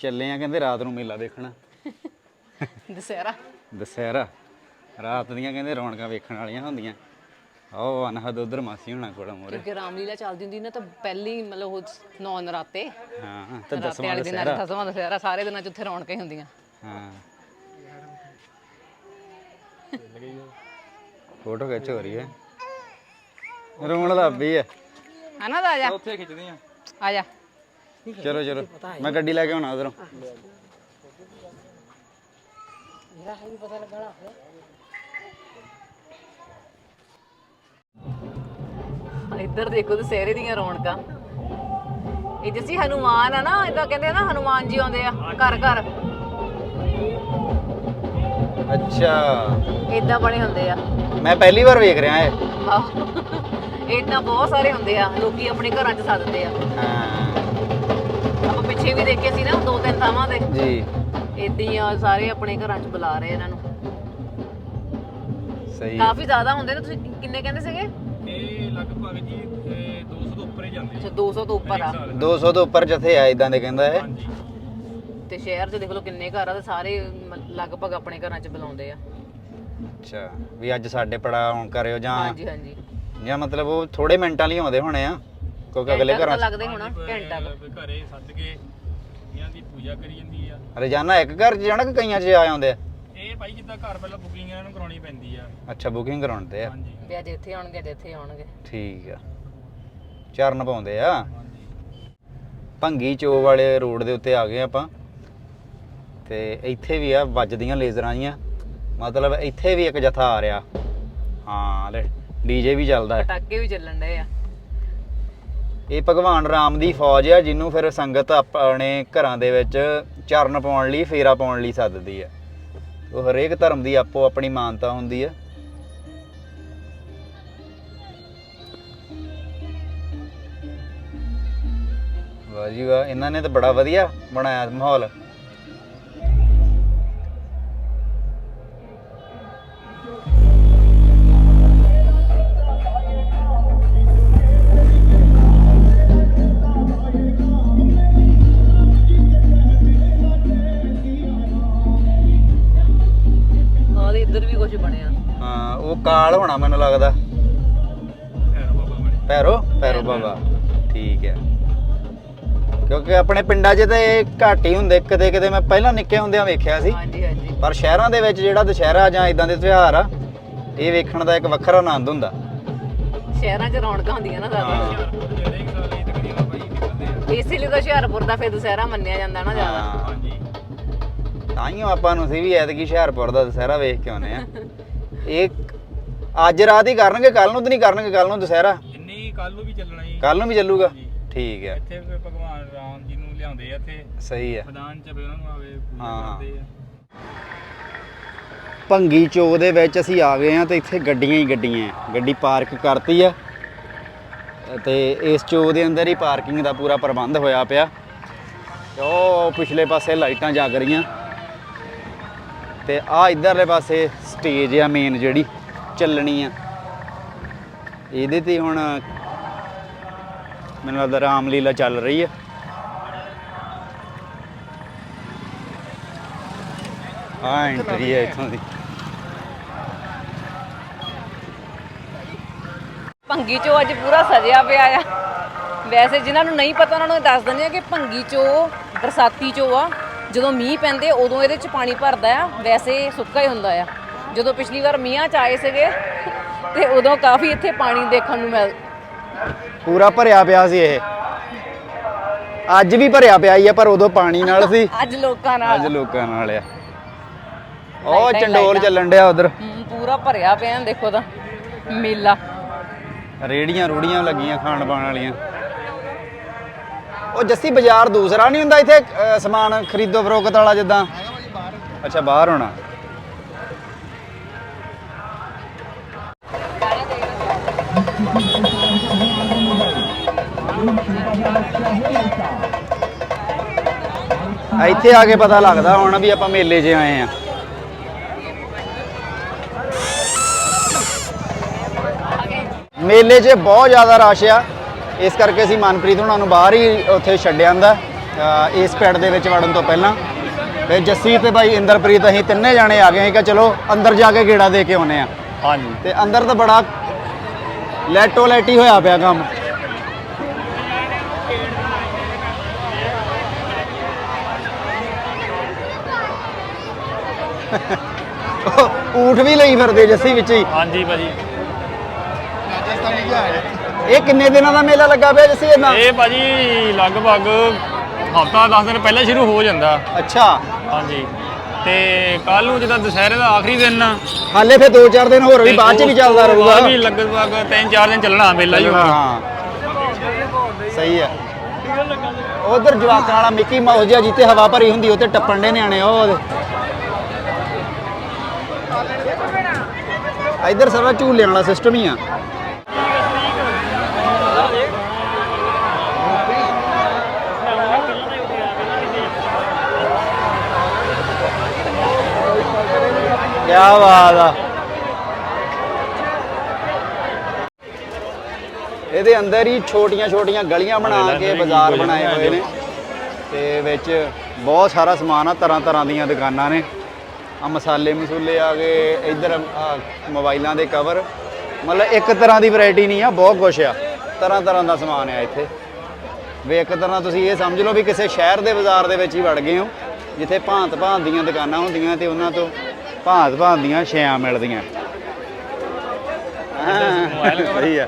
ਚੱਲੇ ਆ ਕਹਿੰਦੇ ਰਾਤ ਨੂੰ ਮੇਲਾ ਦੇਖਣਾ। ਦਸਹਿਰਾ। ਦੁਸਹਿਰਾ। ਰਾਤ ਦੀਆਂ ਕਹਿੰਦੇ ਰੌਣਕਾਂ ਵੇਖਣ ਵਾਲੀਆਂ ਹੁੰਦੀਆਂ। ਉਹ ਅਨਹਦ ਉਧਰ ਮਾਸੀ ਹੋਣਾ ਕੋਲ ਮੋਰੇ ਕਿਉਂਕਿ ਰਾਮਲੀਲਾ ਚੱਲਦੀ ਹੁੰਦੀ ਨਾ ਤਾਂ ਪਹਿਲੀ ਮਤਲਬ ਉਹ ਨੌ ਨਰਾਤੇ ਹਾਂ ਤੇ ਰਾਤੇ ਦਸਵਾਂ ਵਾਲੇ ਦਿਨਾਂ ਦੁਸਹਿਰਾ। ਦਸਵਾਂ ਦਸਹਿਰਾ ਸਾਰੇ ਦਿਨਾਂ ਚ ਉੱਥੇ ਰੌਣਕਾਂ ਹੀ ਹੁੰਦੀਆਂ। ਹਾਂ। ਫੋਟੋ ਖਿੱਚ ਹੋ ਰਹੀ ਹੈ। ਰੋਣ ਲੱਗ ਪਈ ਹੈ। ਹਨਾ ਤਾਂ ਆ ਜਾ। ਉੱਥੇ ਖਿੱਚਦੇ ਆ ਆ ਜਾ। ਚਲੋ ਚਲੋ। ਮੈਂ ਗੱਡੀ ਲੈ ਕੇ ਆਉਣਾ ਉਧਰੋਂ। ਇੱਧਰ ਦੇਖੋ ਦਸਹਿਰੇ ਦੀਆਂ ਰੌਣਕਾਂ। ਇਹ ਜਿਸੀ ਹਨੂਮਾਨ ਆ ਨਾ ਇਦਾਂ ਕਹਿੰਦੇ ਆ ਨਾ ਹਨੂਮਾਨ ਜੀ ਆਉਂਦੇ ਆ ਘਰ ਘਰ। ਅੱਛਾ। ਇਦਾਂ ਬਣੇ ਹੁੰਦੇ ਆ। ਮੈਂ ਪਹਿਲੀ ਵਾਰ ਵੇਖ ਰਿਹਾ ਇਹ। ਇਦਾਂ ਬਹੁਤ ਸਾਰੇ ਹੁੰਦੇ ਆ ਲੋਕੀ ਆਪਣੇ ਘਰਾਂ 'ਚ ਸੱਦਦੇ ਆ। ਹਾਂ। ਆਪਾਂ ਪਿੱਛੇ ਵੀ ਦੇਖੇ ਸੀ ਨਾ ਦੋ ਤਿੰਨ ਥਾਵਾਂ ਤੇ। ਜੀ। ਇਦਾਂ ਹੀ ਆ ਸਾਰੇ ਆਪਣੇ ਘਰਾਂ 'ਚ ਬੁਲਾ ਰਹੇ ਇਹਨਾਂ ਨੂੰ। ਸਹੀ। ਕਾਫੀ ਜ਼ਿਆਦਾ ਹੁੰਦੇ ਨੇ ਤੁਸੀਂ ਕਿੰਨੇ ਕਹਿੰਦੇ ਸੀਗੇ? ਅੱਛਾ 200 ਤੋਂ ਉੱਪਰ ਆ। 200 ਤੋਂ ਉੱਪਰ ਜਥੇ ਆ ਇਦਾਂ ਦੇ ਕਹਿੰਦਾ ਹਾਂਜੀ। ਤੇ ਸ਼ਹਿਰ 'ਚ ਦੇਖ ਲਓ ਕਿੰਨੇ ਘਰ ਆ ਤੇ ਸਾਰੇ ਮ- ਲਗਭਗ ਆਪਣੇ ਘਰਾਂ 'ਚ ਬੁਲਾਉਂਦੇ ਆ। ਅੱਛਾ ਵੀ ਅੱਜ ਸਾਡੇ ਪੜਾ ਆਉਣ ਕਰਿਓ ਜਾਂ ਹਾਂਜੀ ਹਾਂਜੀ। ਜਾਂ ਮਤਲਬ ਉਹ ਥੋੜੇ ਮਿੰਟਾਂ ਲਈ ਆਉਂਦੇ ਹੋਣੇ ਆ ਕਿਉਂਕਿ ਅਗਲੇ ਘੰਟਾ ਘਰਾਂ ਤਾਂ ਲੱਗਦਾ ਹੀ ਹੋਣਾ ਘੰਟਾ ਕੁ। ਘਰੇ ਸੱਦ ਕੇ ਇਹਨਾਂ ਦੀ ਪੂਜਾ ਕਰੀ ਜਾਂਦੀ ਆ। ਰੋਜ਼ਾਨਾ ਇੱਕ ਘਰ 'ਚ ਜਾਣਾ ਕਿ ਕਈਆਂ 'ਚ ਆ ਜਾਂਦੇ ਆ? ਇਹ ਭਾਈ ਜਿੱਦਾਂ ਘਰ ਪਹਿਲਾਂ ਬੁਕਿੰਗ ਇਹਨਾਂ ਨੂੰ ਕਰਾਉਣੀ ਪੈਂਦੀ ਆ। ਅੱਛਾ ਬੁਕਿੰਗ ਕਰਾਉਂਦੇ ਆ। ਹਾਂਜੀ। ਵੀ ਅੱਜ ਇੱਥੇ ਆਉਣਗੇ ਅੱਜ ਇੱਥੇ ਆਉਣਗੇ। ਠੀਕ ਆ। ਚਰਨ ਪਾਉਂਦੇ ਆ। ਭੰਗੀ ਚੋ ਵਾਲੇ ਰੋਡ ਦੇ ਉੱਤੇ ਆ ਗਏ ਆਪਾਂ। ਤੇ ਇੱਥੇ ਵੀ ਆ ਵੱਜਦੀਆਂ ਲੇਜ਼ਰਾਂ ਜੀਆਂ। ਮਤਲਬ ਇੱਥੇ ਵੀ ਇੱਕ ਜਥਾ ਆ ਰਿਹਾ। ਹਾਂ ਲੈ ਡੀਜੇ ਵੀ ਚੱਲਦਾ ਹੈ। ਪਟਾਕੇ ਵੀ ਚੱਲਣ ਡਏ ਆ। ਇਹ ਭਗਵਾਨ ਰਾਮ ਦੀ ਫੌਜ ਆ ਜਿਹਨੂੰ ਫਿਰ ਸੰਗਤ ਆਪਣੇ ਘਰਾਂ ਦੇ ਵਿੱਚ ਚਰਨ ਪਾਉਣ ਲਈ ਫੇਰਾ ਪਾਉਣ ਲਈ ਸੱਦਦੀ ਆ। ਉਹ ਹਰੇਕ ਧਰਮ ਦੀ ਆਪੋ ਆਪਣੀ ਮਾਨਤਾ ਹੁੰਦੀ ਆ। ਵਾਹ ਜੀ ਵਾਹ ਇਹਨਾਂ ਨੇ ਤਾਂ ਬੜਾ ਵਧੀਆ ਬਣਾਇਆ ਮਾਹੌਲ। ਇੱਧਰ ਵੀ ਕੁਝ ਬਣਿਆ। ਹਾਂ ਉਹ ਕਾਲ ਹੋਣਾ ਮੈਨੂੰ ਲੱਗਦਾ। ਭੈਰੋ ਭੈਰੋ? ਬਾਬਾ। ਠੀਕ ਹੈ। ਕਿਉਂਕਿ ਆਪਣੇ ਪਿੰਡਾਂ 'ਚ ਤਾਂ ਇਹ ਘੱਟ ਹੀ ਹੁੰਦੇ ਕਦੇ ਕਦੇ ਮੈਂ ਪਹਿਲਾਂ ਨਿੱਕੇ ਹੁੰਦਿਆਂ ਵੇਖਿਆ ਸੀ। ਹਾਂਜੀ ਹਾਂਜੀ। ਪਰ ਸ਼ਹਿਰਾਂ ਦੇ ਵਿੱਚ ਜਿਹੜਾ ਦੁਸ਼ਹਿਰਾ ਜਾਂ ਇਦਾਂ ਦੇ ਤਿਉਹਾਰ ਆ ਇਹ ਵੇਖਣ ਦਾ ਇੱਕ ਵੱਖਰਾ ਆਨੰਦ ਹੁੰਦਾ। ਸ਼ਹਿਰਾਂ 'ਚ ਰੌਣਕਾਂ ਹੁੰਦੀਆਂ ਨਾ ਜ਼ਿਆਦਾ। ਇਸੇ ਲਈ ਤਾਂ ਹੁਸ਼ਿਆਰਪੁਰ ਦਾ ਫਿਰ ਦੁਸਹਿਰਾ ਮੰਨਿਆ ਜਾਂਦਾ ਨਾ ਜ਼ਿਆਦਾ। ਹਾਂ। ਹਾਂਜੀ ਤਾਈਓ ਆਪਾਂ ਨੂੰ ਸੀ ਵੀ ਐਤਕੀ ਹੁਸ਼ਿਆਰਪੁਰ ਦਾ ਦੁਸਹਿਰਾ ਵੇਖ ਕੇ ਆਉਨੇ ਆ। ਇਹ ਅੱਜ ਰਾਤ ਹੀ ਕਰਨਗੇ ਕੱਲ ਨੂੰ ਤਾਂ ਨਹੀਂ ਕਰਨਗੇ ਕੱਲ ਨੂੰ ਦੁਸਹਿਰਾ। ਜਿੰਨੀ ਕੱਲ ਨੂੰ ਵੀ ਚੱਲਣਾ ਜੀ ਕੱਲ ਨੂੰ ਵੀ ਚੱਲੂਗਾ। ਠੀਕ ਹੈ ਇੱਥੇ ਫਿਰ ਭਗਵਾਨ ਰਾਮ ਜੀ ਨੂੰ ਲਿਆਉਂਦੇ ਆ ਇੱਥੇ। ਸਹੀ ਹੈ ਮੈਦਾਨ ਚ ਵੀ ਉਹਨਾਂ ਨੂੰ ਆਵੇ ਪੂਜਾ ਹਾਂ। ਕਰਦੇ ਆ। ਭੰਗੀ ਚੌਕ ਦੇ ਵਿੱਚ ਅਸੀਂ ਆ ਗਏ ਆ ਤੇ ਇੱਥੇ ਗੱਡੀਆਂ ਹੀ ਗੱਡੀਆਂ ਹੈ। ਗੱਡੀ ਪਾਰਕ ਕਰਤੀ ਆ। ਤੇ ਇਸ ਚੌਕ ਦੇ ਅੰਦਰ ਹੀ ਪਾਰਕਿੰਗ ਦਾ ਪੂਰਾ ਪ੍ਰਬੰਧ ਹੋਇਆ ਪਿਆ। ਤੇ ਉਹ ਪਿਛਲੇ ਪਾਸੇ ਲਾਈਟਾਂ ਜਗ ਰਹੀਆਂ। ਤੇ ਆ ਇਧਰਲੇ ਪਾਸੇ ਸਟੇਜ ਆ ਮੇਨ ਜਿਹੜੀ। ਚੱਲਣੀ ਆ। ਇਹਦੇ ਤੇ ਹੁਣ ਮੈਨੂੰ ਲੱਗਦਾ ਰਾਮ ਲੀਲਾ ਚੱਲ ਰਹੀ ਆ ਆ ਐਂਟਰੀ ਹੈ ਇੱਥੋਂ ਦੀ। ਭੰਗੀ ਚੋ ਅੱਜ ਪੂਰਾ ਸਜਿਆ ਪਿਆ ਆ। ਵੈਸੇ ਜਿਨ੍ਹਾਂ ਨੂੰ ਨਹੀਂ ਪਤਾ, ਉਹਨਾਂ ਨੂੰ ਦੱਸ ਦਿੰਦੇ ਆ ਕਿ ਭੰਗੀ ਚੋ ਬਰਸਾਤੀ ਚੋ ਆ। ਜਦੋਂ ਮੀਂਹ ਪੈਂਦੇ, ਉਦੋਂ ਇਹਦੇ ਚ ਪਾਣੀ ਭਰਦਾ ਆ। ਵੈਸੇ ਸੁੱਕਾ ਹੀ ਹੁੰਦਾ ਆ। ਜਦੋਂ ਪਿਛਲੀ ਵਾਰ ਮੀਂਹਾਂ ਚ ਆਏ ਸੀਗੇ, ਤੇ ਉਦੋਂ ਕਾਫੀ ਇੱਥੇ ਪਾਣੀ ਦੇਖਣ ਨੂੰ ਮਿਲ ਪੂਰਾ ਭਰਿਆ ਪਿਆ ਸੀ ਇਹ। ਅੱਜ ਵੀ ਭਰਿਆ ਪਿਆ ਹੀ ਆ ਪਰ ਉਦੋਂ ਪਾਣੀ ਨਾਲ ਸੀ। ਅੱਜ ਲੋਕਾਂ ਨਾਲ। ਅੱਜ ਲੋਕਾਂ ਨਾਲ ਆ। ਉਹ ਲਾਈਟਾਂ ਹੀ ਚੰਡੋਲ ਲਾਈਟਾਂ। ਚੱਲਣ ਡਿਆ ਉਧਰ। ਹਮ, ਪੂਰਾ ਭਰਿਆ ਪਿਆ ਦੇਖੋ ਤਾਂ। ਮੇਲਾ। ਰੇੜੀਆਂ ਰੂੜੀਆਂ ਲੱਗੀਆਂ ਖਾਣ ਪਾਣ ਵਾਲੀਆਂ। ਉਹ ਜੱਸੀ ਬਾਜ਼ਾਰ ਦੂਸਰਾ ਨਹੀਂ ਹੁੰਦਾ ਇੱਥੇ ਅਹ, ਸਮਾਨ ਖਰੀਦੋ ਫਰੋਖਤ ਵਾਲਾ ਜਿੱਦਾਂ? ਅੱਛਾ ਬਾਹਰ ਹੋਣਾ। ਇੱਥੇ ਆ ਕੇ ਪਤਾ ਲੱਗਦਾ ਹੁਣ ਵੀ ਆਪਾਂ ਮੇਲੇ 'ਚ ਆਏ ਆ। ਮੇਲੇ 'ਚ ਬਹੁਤ ਜ਼ਿਆਦਾ ਰਸ਼ ਆ। ਇਸ ਕਰਕੇ ਅਸੀਂ ਮਨਪ੍ਰੀਤ ਉਹਨਾਂ ਨੂੰ ਬਾਹਰ ਹੀ ਉੱਥੇ ਛੱਡਿਆ ਆਂਦਾ ਇਸ ਪੈੜ ਦੇ ਵਿੱਚ ਵੜਨ ਤੋਂ ਪਹਿਲਾਂ। ਤੇ ਜੱਸੀ ਤੇ ਭਾਈ ਇੰਦਰਪ੍ਰੀਤ ਅਸੀਂ ਤਿੰਨੇ ਜਾਣੇ ਆ ਗਏ ਸੀ ਕਿ ਚਲੋ ਅੰਦਰ ਜਾ ਕੇ ਗੇੜਾ ਦੇ ਕੇ ਆਉਨੇ ਆ ਹਾਂਜੀ। ਤੇ ਅੰਦਰ ਤਾਂ ਬੜਾ ਲੈਟੋ ਲੈਟੀ ਹੋਇਆ ਪਿਆ ਕੰਮ। ਊਠ ਵੀ ਲਈ ਫਿਰਦੇ ਜੱਸੀ ਵਿੱਚ ਹੀ। ਹਾਂਜੀ ਭਾਜੀ। ਇਹ ਕਿੰਨੇ ਦਿਨਾਂ ਦਾ ਮੇਲਾ ਲੱਗਾ ਪਿਆ ਜੱਸੀ ਇਹਨਾਂ? ਇਹ ਭਾਜੀ ਲਗਭਗ ਹਫਤਾ 10 ਦਿਨ ਪਹਿਲਾਂ ਸ਼ੁਰੂ ਹੋ ਜਾਂਦਾ। ਅੱਛਾ। ਹਾਂਜੀ। ਤੇ ਕੱਲ ਨੂੰ ਜਦੋਂ ਦੁਸਹਿਰੇ ਦਾ ਆਖਰੀ ਦਿਨ ਆ ਹਾਲੇ ਫਿਰ 2-4 ਦਿਨ ਹੋਰ ਵੀ ਬਾਅਦ ਚ ਵੀ ਚੱਲਦਾ ਰਹੂਗਾ। ਵੀ ਲਗਭਗ 3-4 ਦਿਨ ਚੱਲਣਾ ਮੇਲਾ ਹੀ ਹੋਣਾ ਹਾਂ। ਸਹੀ ਹੈ ਉਧਰ ਜਵਾਕਾਂ ਵਾਲਾ ਮਿੱਕੀ ਮਾਊਸ ਜਿਹਾ ਜਿੱਤੇ ਹਵਾ ਭਰੀ ਹੁੰਦੀ ਉੱਤੇ ਟੱਪਣ ਦੇ ਨਿਆਣੇ ਉਹ। ਇੱਧਰ ਸਾਰਾ ਝੂਲਿਆਂ ਵਾਲਾ ਸਿਸਟਮ ਹੀ ਆ। ਕੀ ਬਾਤ ਆ। ਇਹਦੇ ਅੰਦਰ ਹੀ ਛੋਟੀਆਂ ਛੋਟੀਆਂ ਗਲੀਆਂ ਬਣਾ ਕੇ ਬਾਜ਼ਾਰ ਬਣਾਏ ਹੋਏ ਨੇ। ਤੇ ਵਿੱਚ ਬਹੁਤ ਸਾਰਾ ਸਮਾਨ ਆ ਤਰ੍ਹਾਂ ਤਰ੍ਹਾਂ ਦੀਆਂ ਦੁਕਾਨਾਂ ਨੇ। ਆ ਮਸਾਲੇ ਮਸੂਲੇ ਆ ਗਏ ਇੱਧਰ ਮੋਬਾਈਲਾਂ ਦੇ ਕਵਰ ਮਤਲਬ ਇੱਕ ਤਰ੍ਹਾਂ ਦੀ ਵੈਰਾਈਟੀ ਨਹੀਂ ਆ ਬਹੁਤ ਕੁਛ ਆ। ਤਰ੍ਹਾਂ ਤਰ੍ਹਾਂ ਦਾ ਸਮਾਨ ਆ ਇੱਥੇ। ਵੀ ਇੱਕ ਤਰ੍ਹਾਂ ਤੁਸੀਂ ਇਹ ਸਮਝ ਲਓ ਵੀ ਕਿਸੇ ਸ਼ਹਿਰ ਦੇ ਬਾਜ਼ਾਰ ਦੇ ਵਿੱਚ ਹੀ ਵੜ ਗਏ ਹੋ ਜਿੱਥੇ ਭਾਂਤ ਭਾਂਤ ਦੀਆਂ ਦੁਕਾਨਾਂ ਹੁੰਦੀਆਂ ਤੇ ਉਹਨਾਂ ਤੋਂ ਭਾਂਤ ਭਾਂਤ ਦੀਆਂ ਛਿਆਂ ਮਿਲਦੀਆਂ। ਸਹੀ ਆ।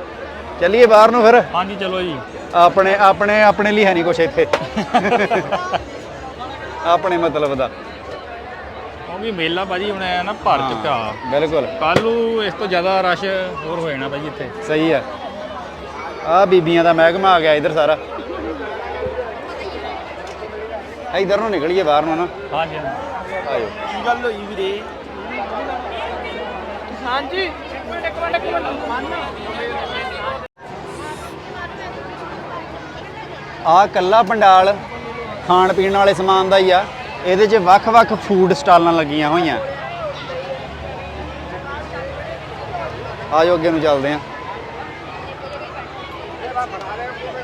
ਚੱਲੀਏ ਬਾਹਰ ਨੂੰ ਫਿਰ। ਹਾਂਜੀ ਚਲੋ ਜੀ। ਆਪਣੇ ਆਪਣੇ ਆਪਣੇ ਲਈ ਹੈ ਨਹੀਂ ਕੁਛ ਇੱਥੇ। ਆਪਣੇ ਮਤਲਬ ਦਾ। ਕਿਉਂਕਿ ਮੇਲਾ ਭਾਜੀ ਹੁਣ ਐ ਨਾ ਭਰ ਚੁੱਕਾ। ਬਿਲਕੁਲ। ਕੱਲ ਨੂੰ ਇਸ ਤੋਂ ਜ਼ਿਆਦਾ ਰਸ਼ ਹੋਰ ਹੋ ਜਾਣਾ ਭਾਜੀ ਇੱਥੇ। ਸਹੀ ਆ। ਆ ਬੀਬੀਆਂ ਦਾ ਮਹਿਕਮਾ ਆ ਗਿਆ ਇਧਰ ਸਾਰਾ। ਇਧਰ ਨੂੰ ਨਿਕਲੀਏ ਬਾਹਰ ਨੂੰ ਨਾ। ਹਾਂਜੀ ਆਇਓ। ਕੀ ਗੱਲ ਹੋਈ ਵੀਰੇ? ਹਾਂਜੀ। ਆ ਕੱਲਾ ਪੰਡਾਲ ਖਾਣ ਪੀਣ ਵਾਲੇ ਸਮਾਨ ਦਾ ਹੀ ਆ। ਇਹਦੇ 'ਚ ਵੱਖ-ਵੱਖ ਫੂਡ ਸਟਾਲਾਂ ਲੱਗੀਆਂ ਹੋਈਆਂ। ਆਜੋ ਅੱਗੇ ਨੂੰ ਚੱਲਦੇ ਆ।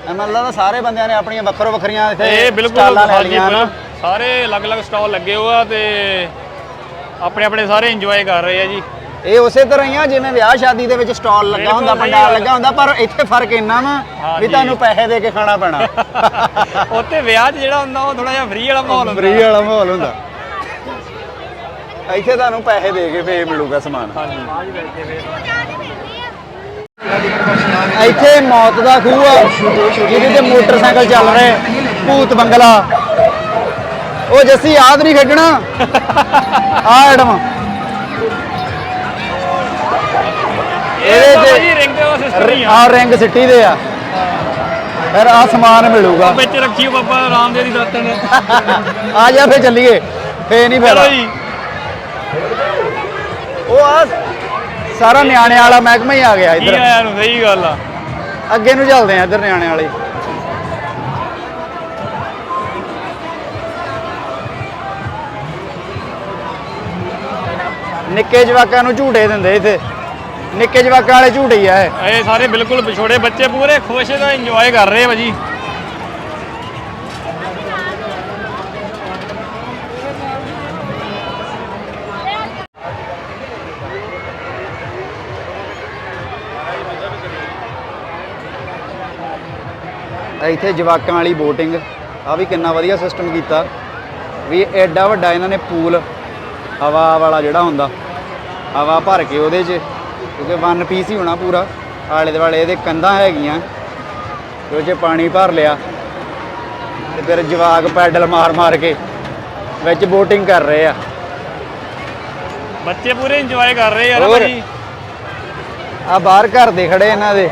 ਮੈਨੂੰ ਲੱਗਦਾ ਸਾਰੇ ਬੰਦਿਆਂ ਨੇ ਆਪਣੀਆਂ ਵੱਖਰੋ ਵੱਖਰੀਆਂ ਇੱਥੇ ਇਹ ਬਿਲਕੁਲ ਸਟਾਲਾਂ ਲੈ ਹਾਂਜੀ, ਲਈਆਂ ਨਾ ਬਿਲਕੁਲ। ਸਾਰੇ ਅਲੱਗ-ਅਲੱਗ ਸਟਾਲ ਲੱਗੇ ਹੋਏ ਆ ਤੇ ਆਪਣੇ ਆਪਣੇ ਸਾਰੇ ਇੰਜੋਏ ਕਰ ਰਹੇ ਆ ਜੀ। ਇਹ ਉਸੇ ਤਰ੍ਹਾਂ ਹੀ ਆ ਜਿਵੇਂ ਵਿਆਹ ਸ਼ਾਦੀ ਦੇ ਵਿੱਚ ਸਟਾਲ ਲੱਗਾ ਹੁੰਦਾ ਪੰਡਾਲ। ਲੱਗਾ ਹੁੰਦਾ ਪਰ ਇੱਥੇ ਫ਼ਰਕ ਇੰਨਾ ਵਾ ਵੀ। ਤੁਹਾਨੂੰ ਪੈਸੇ ਦੇ ਕੇ ਖਾਣਾ ਪੈਣਾ। ਉੱਥੇ ਵਿਆਹ 'ਚ ਜਿਹੜਾ ਹੁੰਦਾ ਉਹ ਥੋੜਾ ਜਿਹਾ ਫ੍ਰੀ ਵਾਲਾ ਮਾਹੌਲ ਹੁੰਦਾ। ਫ੍ਰੀ ਵਾਲਾ ਮਾਹੌਲ ਹੁੰਦਾ। ਇੱਥੇ ਤੁਹਾਨੂੰ ਪੈਸੇ ਦੇ ਕੇ ਫੇਰ ਮਿਲੂਗਾ ਸਮਾਨ। ਇੱਥੇ ਮੌਤ ਦਾ ਖੂਹ ਆ ਜਿਹਦੇ ਤੇ ਮੋਟਰਸਾਈਕਲ ਚੱਲ ਰਹੇ ਭੂਤ ਬੰਗਲਾ। ਉਹ ਜੱਸੀ ਯਾਦ ਨਹੀਂ ਖੇਡਣਾ? ਆ। ਐਡਮ ਇਹ ਬਾਬਾ ਜੀ ਰਿੰਗ ਦਾ ਸਿਸਟਮ ਹੀ ਆ। ਆ ਰਿੰਗ ਸਿੱਟੀ ਦੇ ਆ। ਫਿਰ ਆ ਸਮਾਨ ਮਿਲੂਗਾ। ਵਿੱਚ ਰੱਖੀ ਬਾਬਾ ਰਾਮਦੇਵ ਦੀ ਦਾਤਨ ਆ ਜਾ ਫੇ ਚੱਲੀਏ। ਫੇ ਨਹੀਂ ਚਲੋ ਫੇਰਾ ਜੀ ਉਹ ਆ ਸਾਰਾ ਨਿਆਣੇ ਵਾਲਾ ਮਹਿਕਮਾ ਹੀ ਆ ਗਿਆ ਇੱਧਰ। ਆਇਆ ਨੂੰ ਸਹੀ ਗੱਲ ਆ। ਅੱਗੇ ਨੂੰ ਚੱਲਦੇ ਆ ਇੱਧਰ ਨਿਆਣੇ ਵਾਲੇ। ਨਿੱਕੇ ਜਵਾਕਾਂ ਨੂੰ ਝੂਟੇ ਦਿੰਦੇ ਇੱਥੇ। ਨਿੱਕੇ ਜਵਾਕਾਂ ਵਾਲੇ ਝੂਟੇ ਹੀ ਆ ਇਹ। ਇਹ ਸਾਰੇ ਬਿਲਕੁਲ ਵਿਛੋੜੇ ਬੱਚੇ ਪੂਰੇ ਖੁਸ਼ ਦਾ ਇੰਜੋਏ ਕਰ ਰਹੇ ਆ ਭਾਜੀ। ਇੱਥੇ ਜਵਾਕਾਂ ਵਾਲੀ ਬੋਟਿੰਗ ਆ ਵੀ ਕਿੰਨਾ ਵਧੀਆ ਸਿਸਟਮ ਕੀਤਾ। ਵੀ ਐਡਾ ਵੱਡਾ ਇਹਨਾਂ ਨੇ ਪੂਲ ਹਵਾ ਵਾਲਾ ਜਿਹੜਾ ਹੁੰਦਾ ਹਵਾ ਭਰ ਕੇ ਉਹਦੇ 'ਚ। ਕਿਉਂਕਿ ਵਨ ਪੀਸ ਹੀ ਹੋਣਾ ਪੂਰਾ। ਆਲੇ ਦੁਆਲੇ ਇਹਦੇ ਕੰਧਾਂ ਹੈਗੀਆਂ। ਤੇ ਉਹ 'ਚ ਪਾਣੀ ਭਰ ਲਿਆ। ਤੇ ਫਿਰ ਜਵਾਕ ਪੈਡਲ ਮਾਰ ਮਾਰ ਕੇ ਵਿੱਚ ਬੋਟਿੰਗ ਕਰ ਰਹੇ ਆ। ਬੱਚੇ ਪੂਰੇ ਇੰਜੋਏ ਕਰ ਰਹੇ ਆ ਨਾ ਹੋਰ। ਭਾਜੀ? ਆ ਬਾਹਰ ਘਰ ਦੇ ਖੜੇ ਇਹਨਾਂ ਦੇ।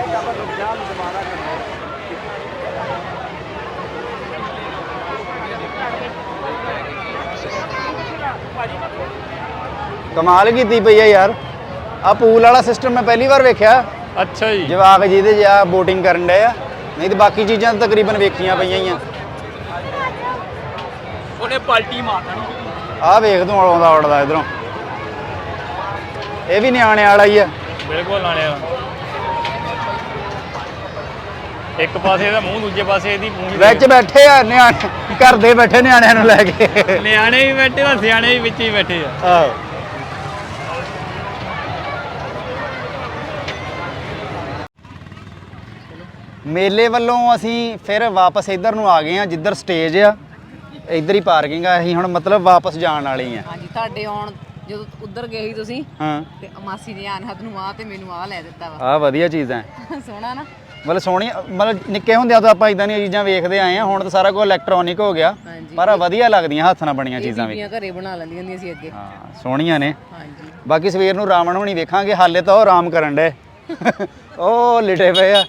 ਕਮਾਲ ਕੀਤੀ ਪਈ ਆ ਯਾਰ। ਆ ਪੂਲ ਵਾਲਾ ਸਿਸਟਮ ਮੈਂ ਪਹਿਲੀ ਵਾਰ ਵੇਖਿਆ। ਅੱਛਾ ਜੀ। ਜਵਾਕ ਜਿਹਦੇ ਜਿਆ ਬੋਟਿੰਗ ਕਰਨ ਡਏ ਆ। ਨਹੀਂ ਤੇ ਬਾਕੀ ਚੀਜ਼ਾਂ ਤਾਂ ਤਕਰੀਬਨ ਵੇਖੀਆਂ ਪਈਆਂ ਹੀ ਆ। ਉਹਨੇ ਪਲਟੀ ਮਾਰਨਾ ਆ ਵੇਖ ਤੂੰ ਆਉਂਦਾ ਉੜਦਾ ਇਧਰੋਂ। ਇਹ ਵੀ ਨਿਆਣੇ ਵਾਲਾ ਹੀ ਆ। ਬਿਲਕੁਲ ਨਾਲਿਆ ਇੱਕ ਪਾਸੇ ਇਹਦਾ ਮੂੰਹ ਦੂਜੇ ਪਾਸੇ ਇਹਦੀ ਮੂੰਹ ਵਿੱਚ ਬੈਠੇ ਆ ਨਿਆਣੇ ਘਰ ਦੇ ਬੈਠੇ ਨਿਆਣਿਆਂ ਨੂੰ ਲੈ ਕੇ। ਨਿਆਣੇ ਵੀ ਬੈਠੇ ਤਾਂ ਸਿਆਣੇ ਵੀ ਵਿੱਚ ਹੀ ਬੈਠੇ ਆ। ਆਹੋ। ਮੇਲੇ ਵੱਲੋਂ ਅਸੀਂ ਫਿਰ ਵਾਪਸ ਇੱਧਰ ਨੂੰ ਆ ਗਏ ਆ ਜਿੱਧਰ ਸਟੇਜ ਆ। ਇੱਧਰ ਹੀ ਪਾਰਕਿੰਗ ਆ ਅਸੀਂ ਹੁਣ ਮਤਲਬ ਵਾਪਸ ਜਾਣ ਵਾਲੇ ਆ ਹਾਂਜੀ ਤੁਹਾਡੇ ਆਉਣ ਜਦੋਂ ਉੱਧਰ ਗਏ ਸੀ ਤੁਸੀਂ ਹਾਂ। ਤੇ ਮਾਸੀ ਨੇ ਅਨਹਦ ਨੂੰ ਆ ਤੇ ਮੈਨੂੰ ਆ ਲੈ ਦਿੱਤਾ ਵਾ। ਆ ਵਧੀਆ ਚੀਜ਼ ਹੈ। ਸੋਹਣਾ ਨਾ। ਮਤਲਬ ਸੋਹਣੀ ਮਤਲਬ ਨਿੱਕੇ ਹੁੰਦਿਆਂ ਤੋਂ ਆਪਾਂ ਇਦਾਂ ਦੀਆਂ ਚੀਜ਼ਾਂ ਵੇਖਦੇ ਆਏ ਆ ਹੁਣ ਤਾਂ ਸਾਰਾ ਕੁਝ ਇਲੈਕਟ੍ਰੋਨਿਕ ਹੋ ਗਿਆ। ਹਾਂਜੀ। ਪਰ ਵਧੀਆ ਲੱਗਦੀਆਂ ਹੱਥ ਨਾਲ ਬਣੀਆਂ ਚੀਜ਼ਾਂ ਵੀ। ਬੀਬੀਆਂ ਘਰੇ ਬਣਾ ਲੈਂਦੀਆਂ ਹੁੰਦੀਆਂ ਸੀ ਅੱਗੇ। ਹਾਂ ਸੋਹਣੀਆਂ ਨੇ। ਹਾਂਜੀ। ਬਾਕੀ ਸਵੇਰ ਨੂੰ ਰਾਵਣ ਹੋਣੀ ਵੇਖਾਂਗੇ ਹਾਲੇ ਤਾਂ ਉਹ ਆਰਾਮ ਕਰਨ ਡੇ ਉਹ ਲਿਟੇ ਪਏ ਆ।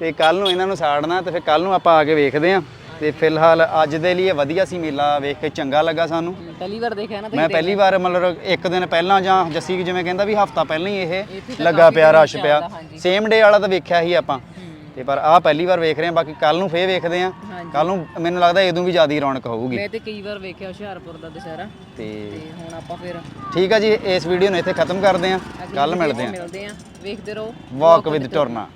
ਤੇ ਕੱਲ ਨੂੰ ਇਹਨਾਂ ਨੂੰ ਸਾੜਨਾ ਤੇ ਫਿਰ ਕੱਲ ਨੂੰ ਆਪਾਂ ਆ ਕੇ ਵੇਖਦੇ ਆ ਤੇ ਫਿਲਹਾਲ ਅੱਜ ਦੇ ਲਈ ਇਹ ਵਧੀਆ ਸੀ ਮੇਲਾ ਵੇਖ ਕੇ ਚੰਗਾ ਲੱਗਾ ਸਾਨੂੰ। ਪਹਿਲੀ ਵਾਰ ਦੇਖਿਆ ਨਾ ਮੈਂ ਪਹਿਲੀ ਵਾਰ ਮਤਲਬ ਇੱਕ ਦਿਨ ਪਹਿਲਾਂ ਜਾਂ ਜੱਸੀ ਜਿਵੇਂ ਕਹਿੰਦਾ ਵੀ ਹਫਤਾ ਪਹਿਲਾਂ ਹੀ ਇਹ ਲੱਗਾ ਪਿਆ ਰਸ਼ ਪਿਆ। ਸੇਮ ਡੇ ਵਾਲਾ ਤਾਂ ਵੇਖਿਆ ਸੀ ਆਪਾਂ। ਤੇ ਪਰ ਆਹ ਪਹਿਲੀ ਵਾਰ ਵੇਖ ਰਹੇ ਆ ਬਾਕੀ ਕੱਲ ਨੂੰ ਫੇਰ ਵੇਖਦੇ ਆ। ਕੱਲ ਨੂੰ ਮੈਨੂੰ ਲੱਗਦਾ ਇਹਦੋਂ ਵੀ ਜ਼ਿਆਦਾ ਰੌਣਕ ਹੋਊਗੀ। ਮੈਂ ਤੇ ਕਈ ਵਾਰ ਵੇਖਿਆ ਹੁਸ਼ਿਆਰਪੁਰ ਦਾ ਦੁਸਹਿਰਾ। ਤੇ ਤੇ ਹੁਣ ਆਪਾਂ ਫਿਰ ਠੀਕ ਆ ਜੀ ਇਸ ਵੀਡੀਓ ਨੂੰ ਇੱਥੇ ਖਤਮ ਕਰਦੇ ਆ ਕੱਲ ਮਿਲਦੇ ਆ ਮਿਲਦੇ ਆ ਵੇਖਦੇ ਰਹੋ। ਵਾਕ ਵਿਦ ਟੁਰਨਾ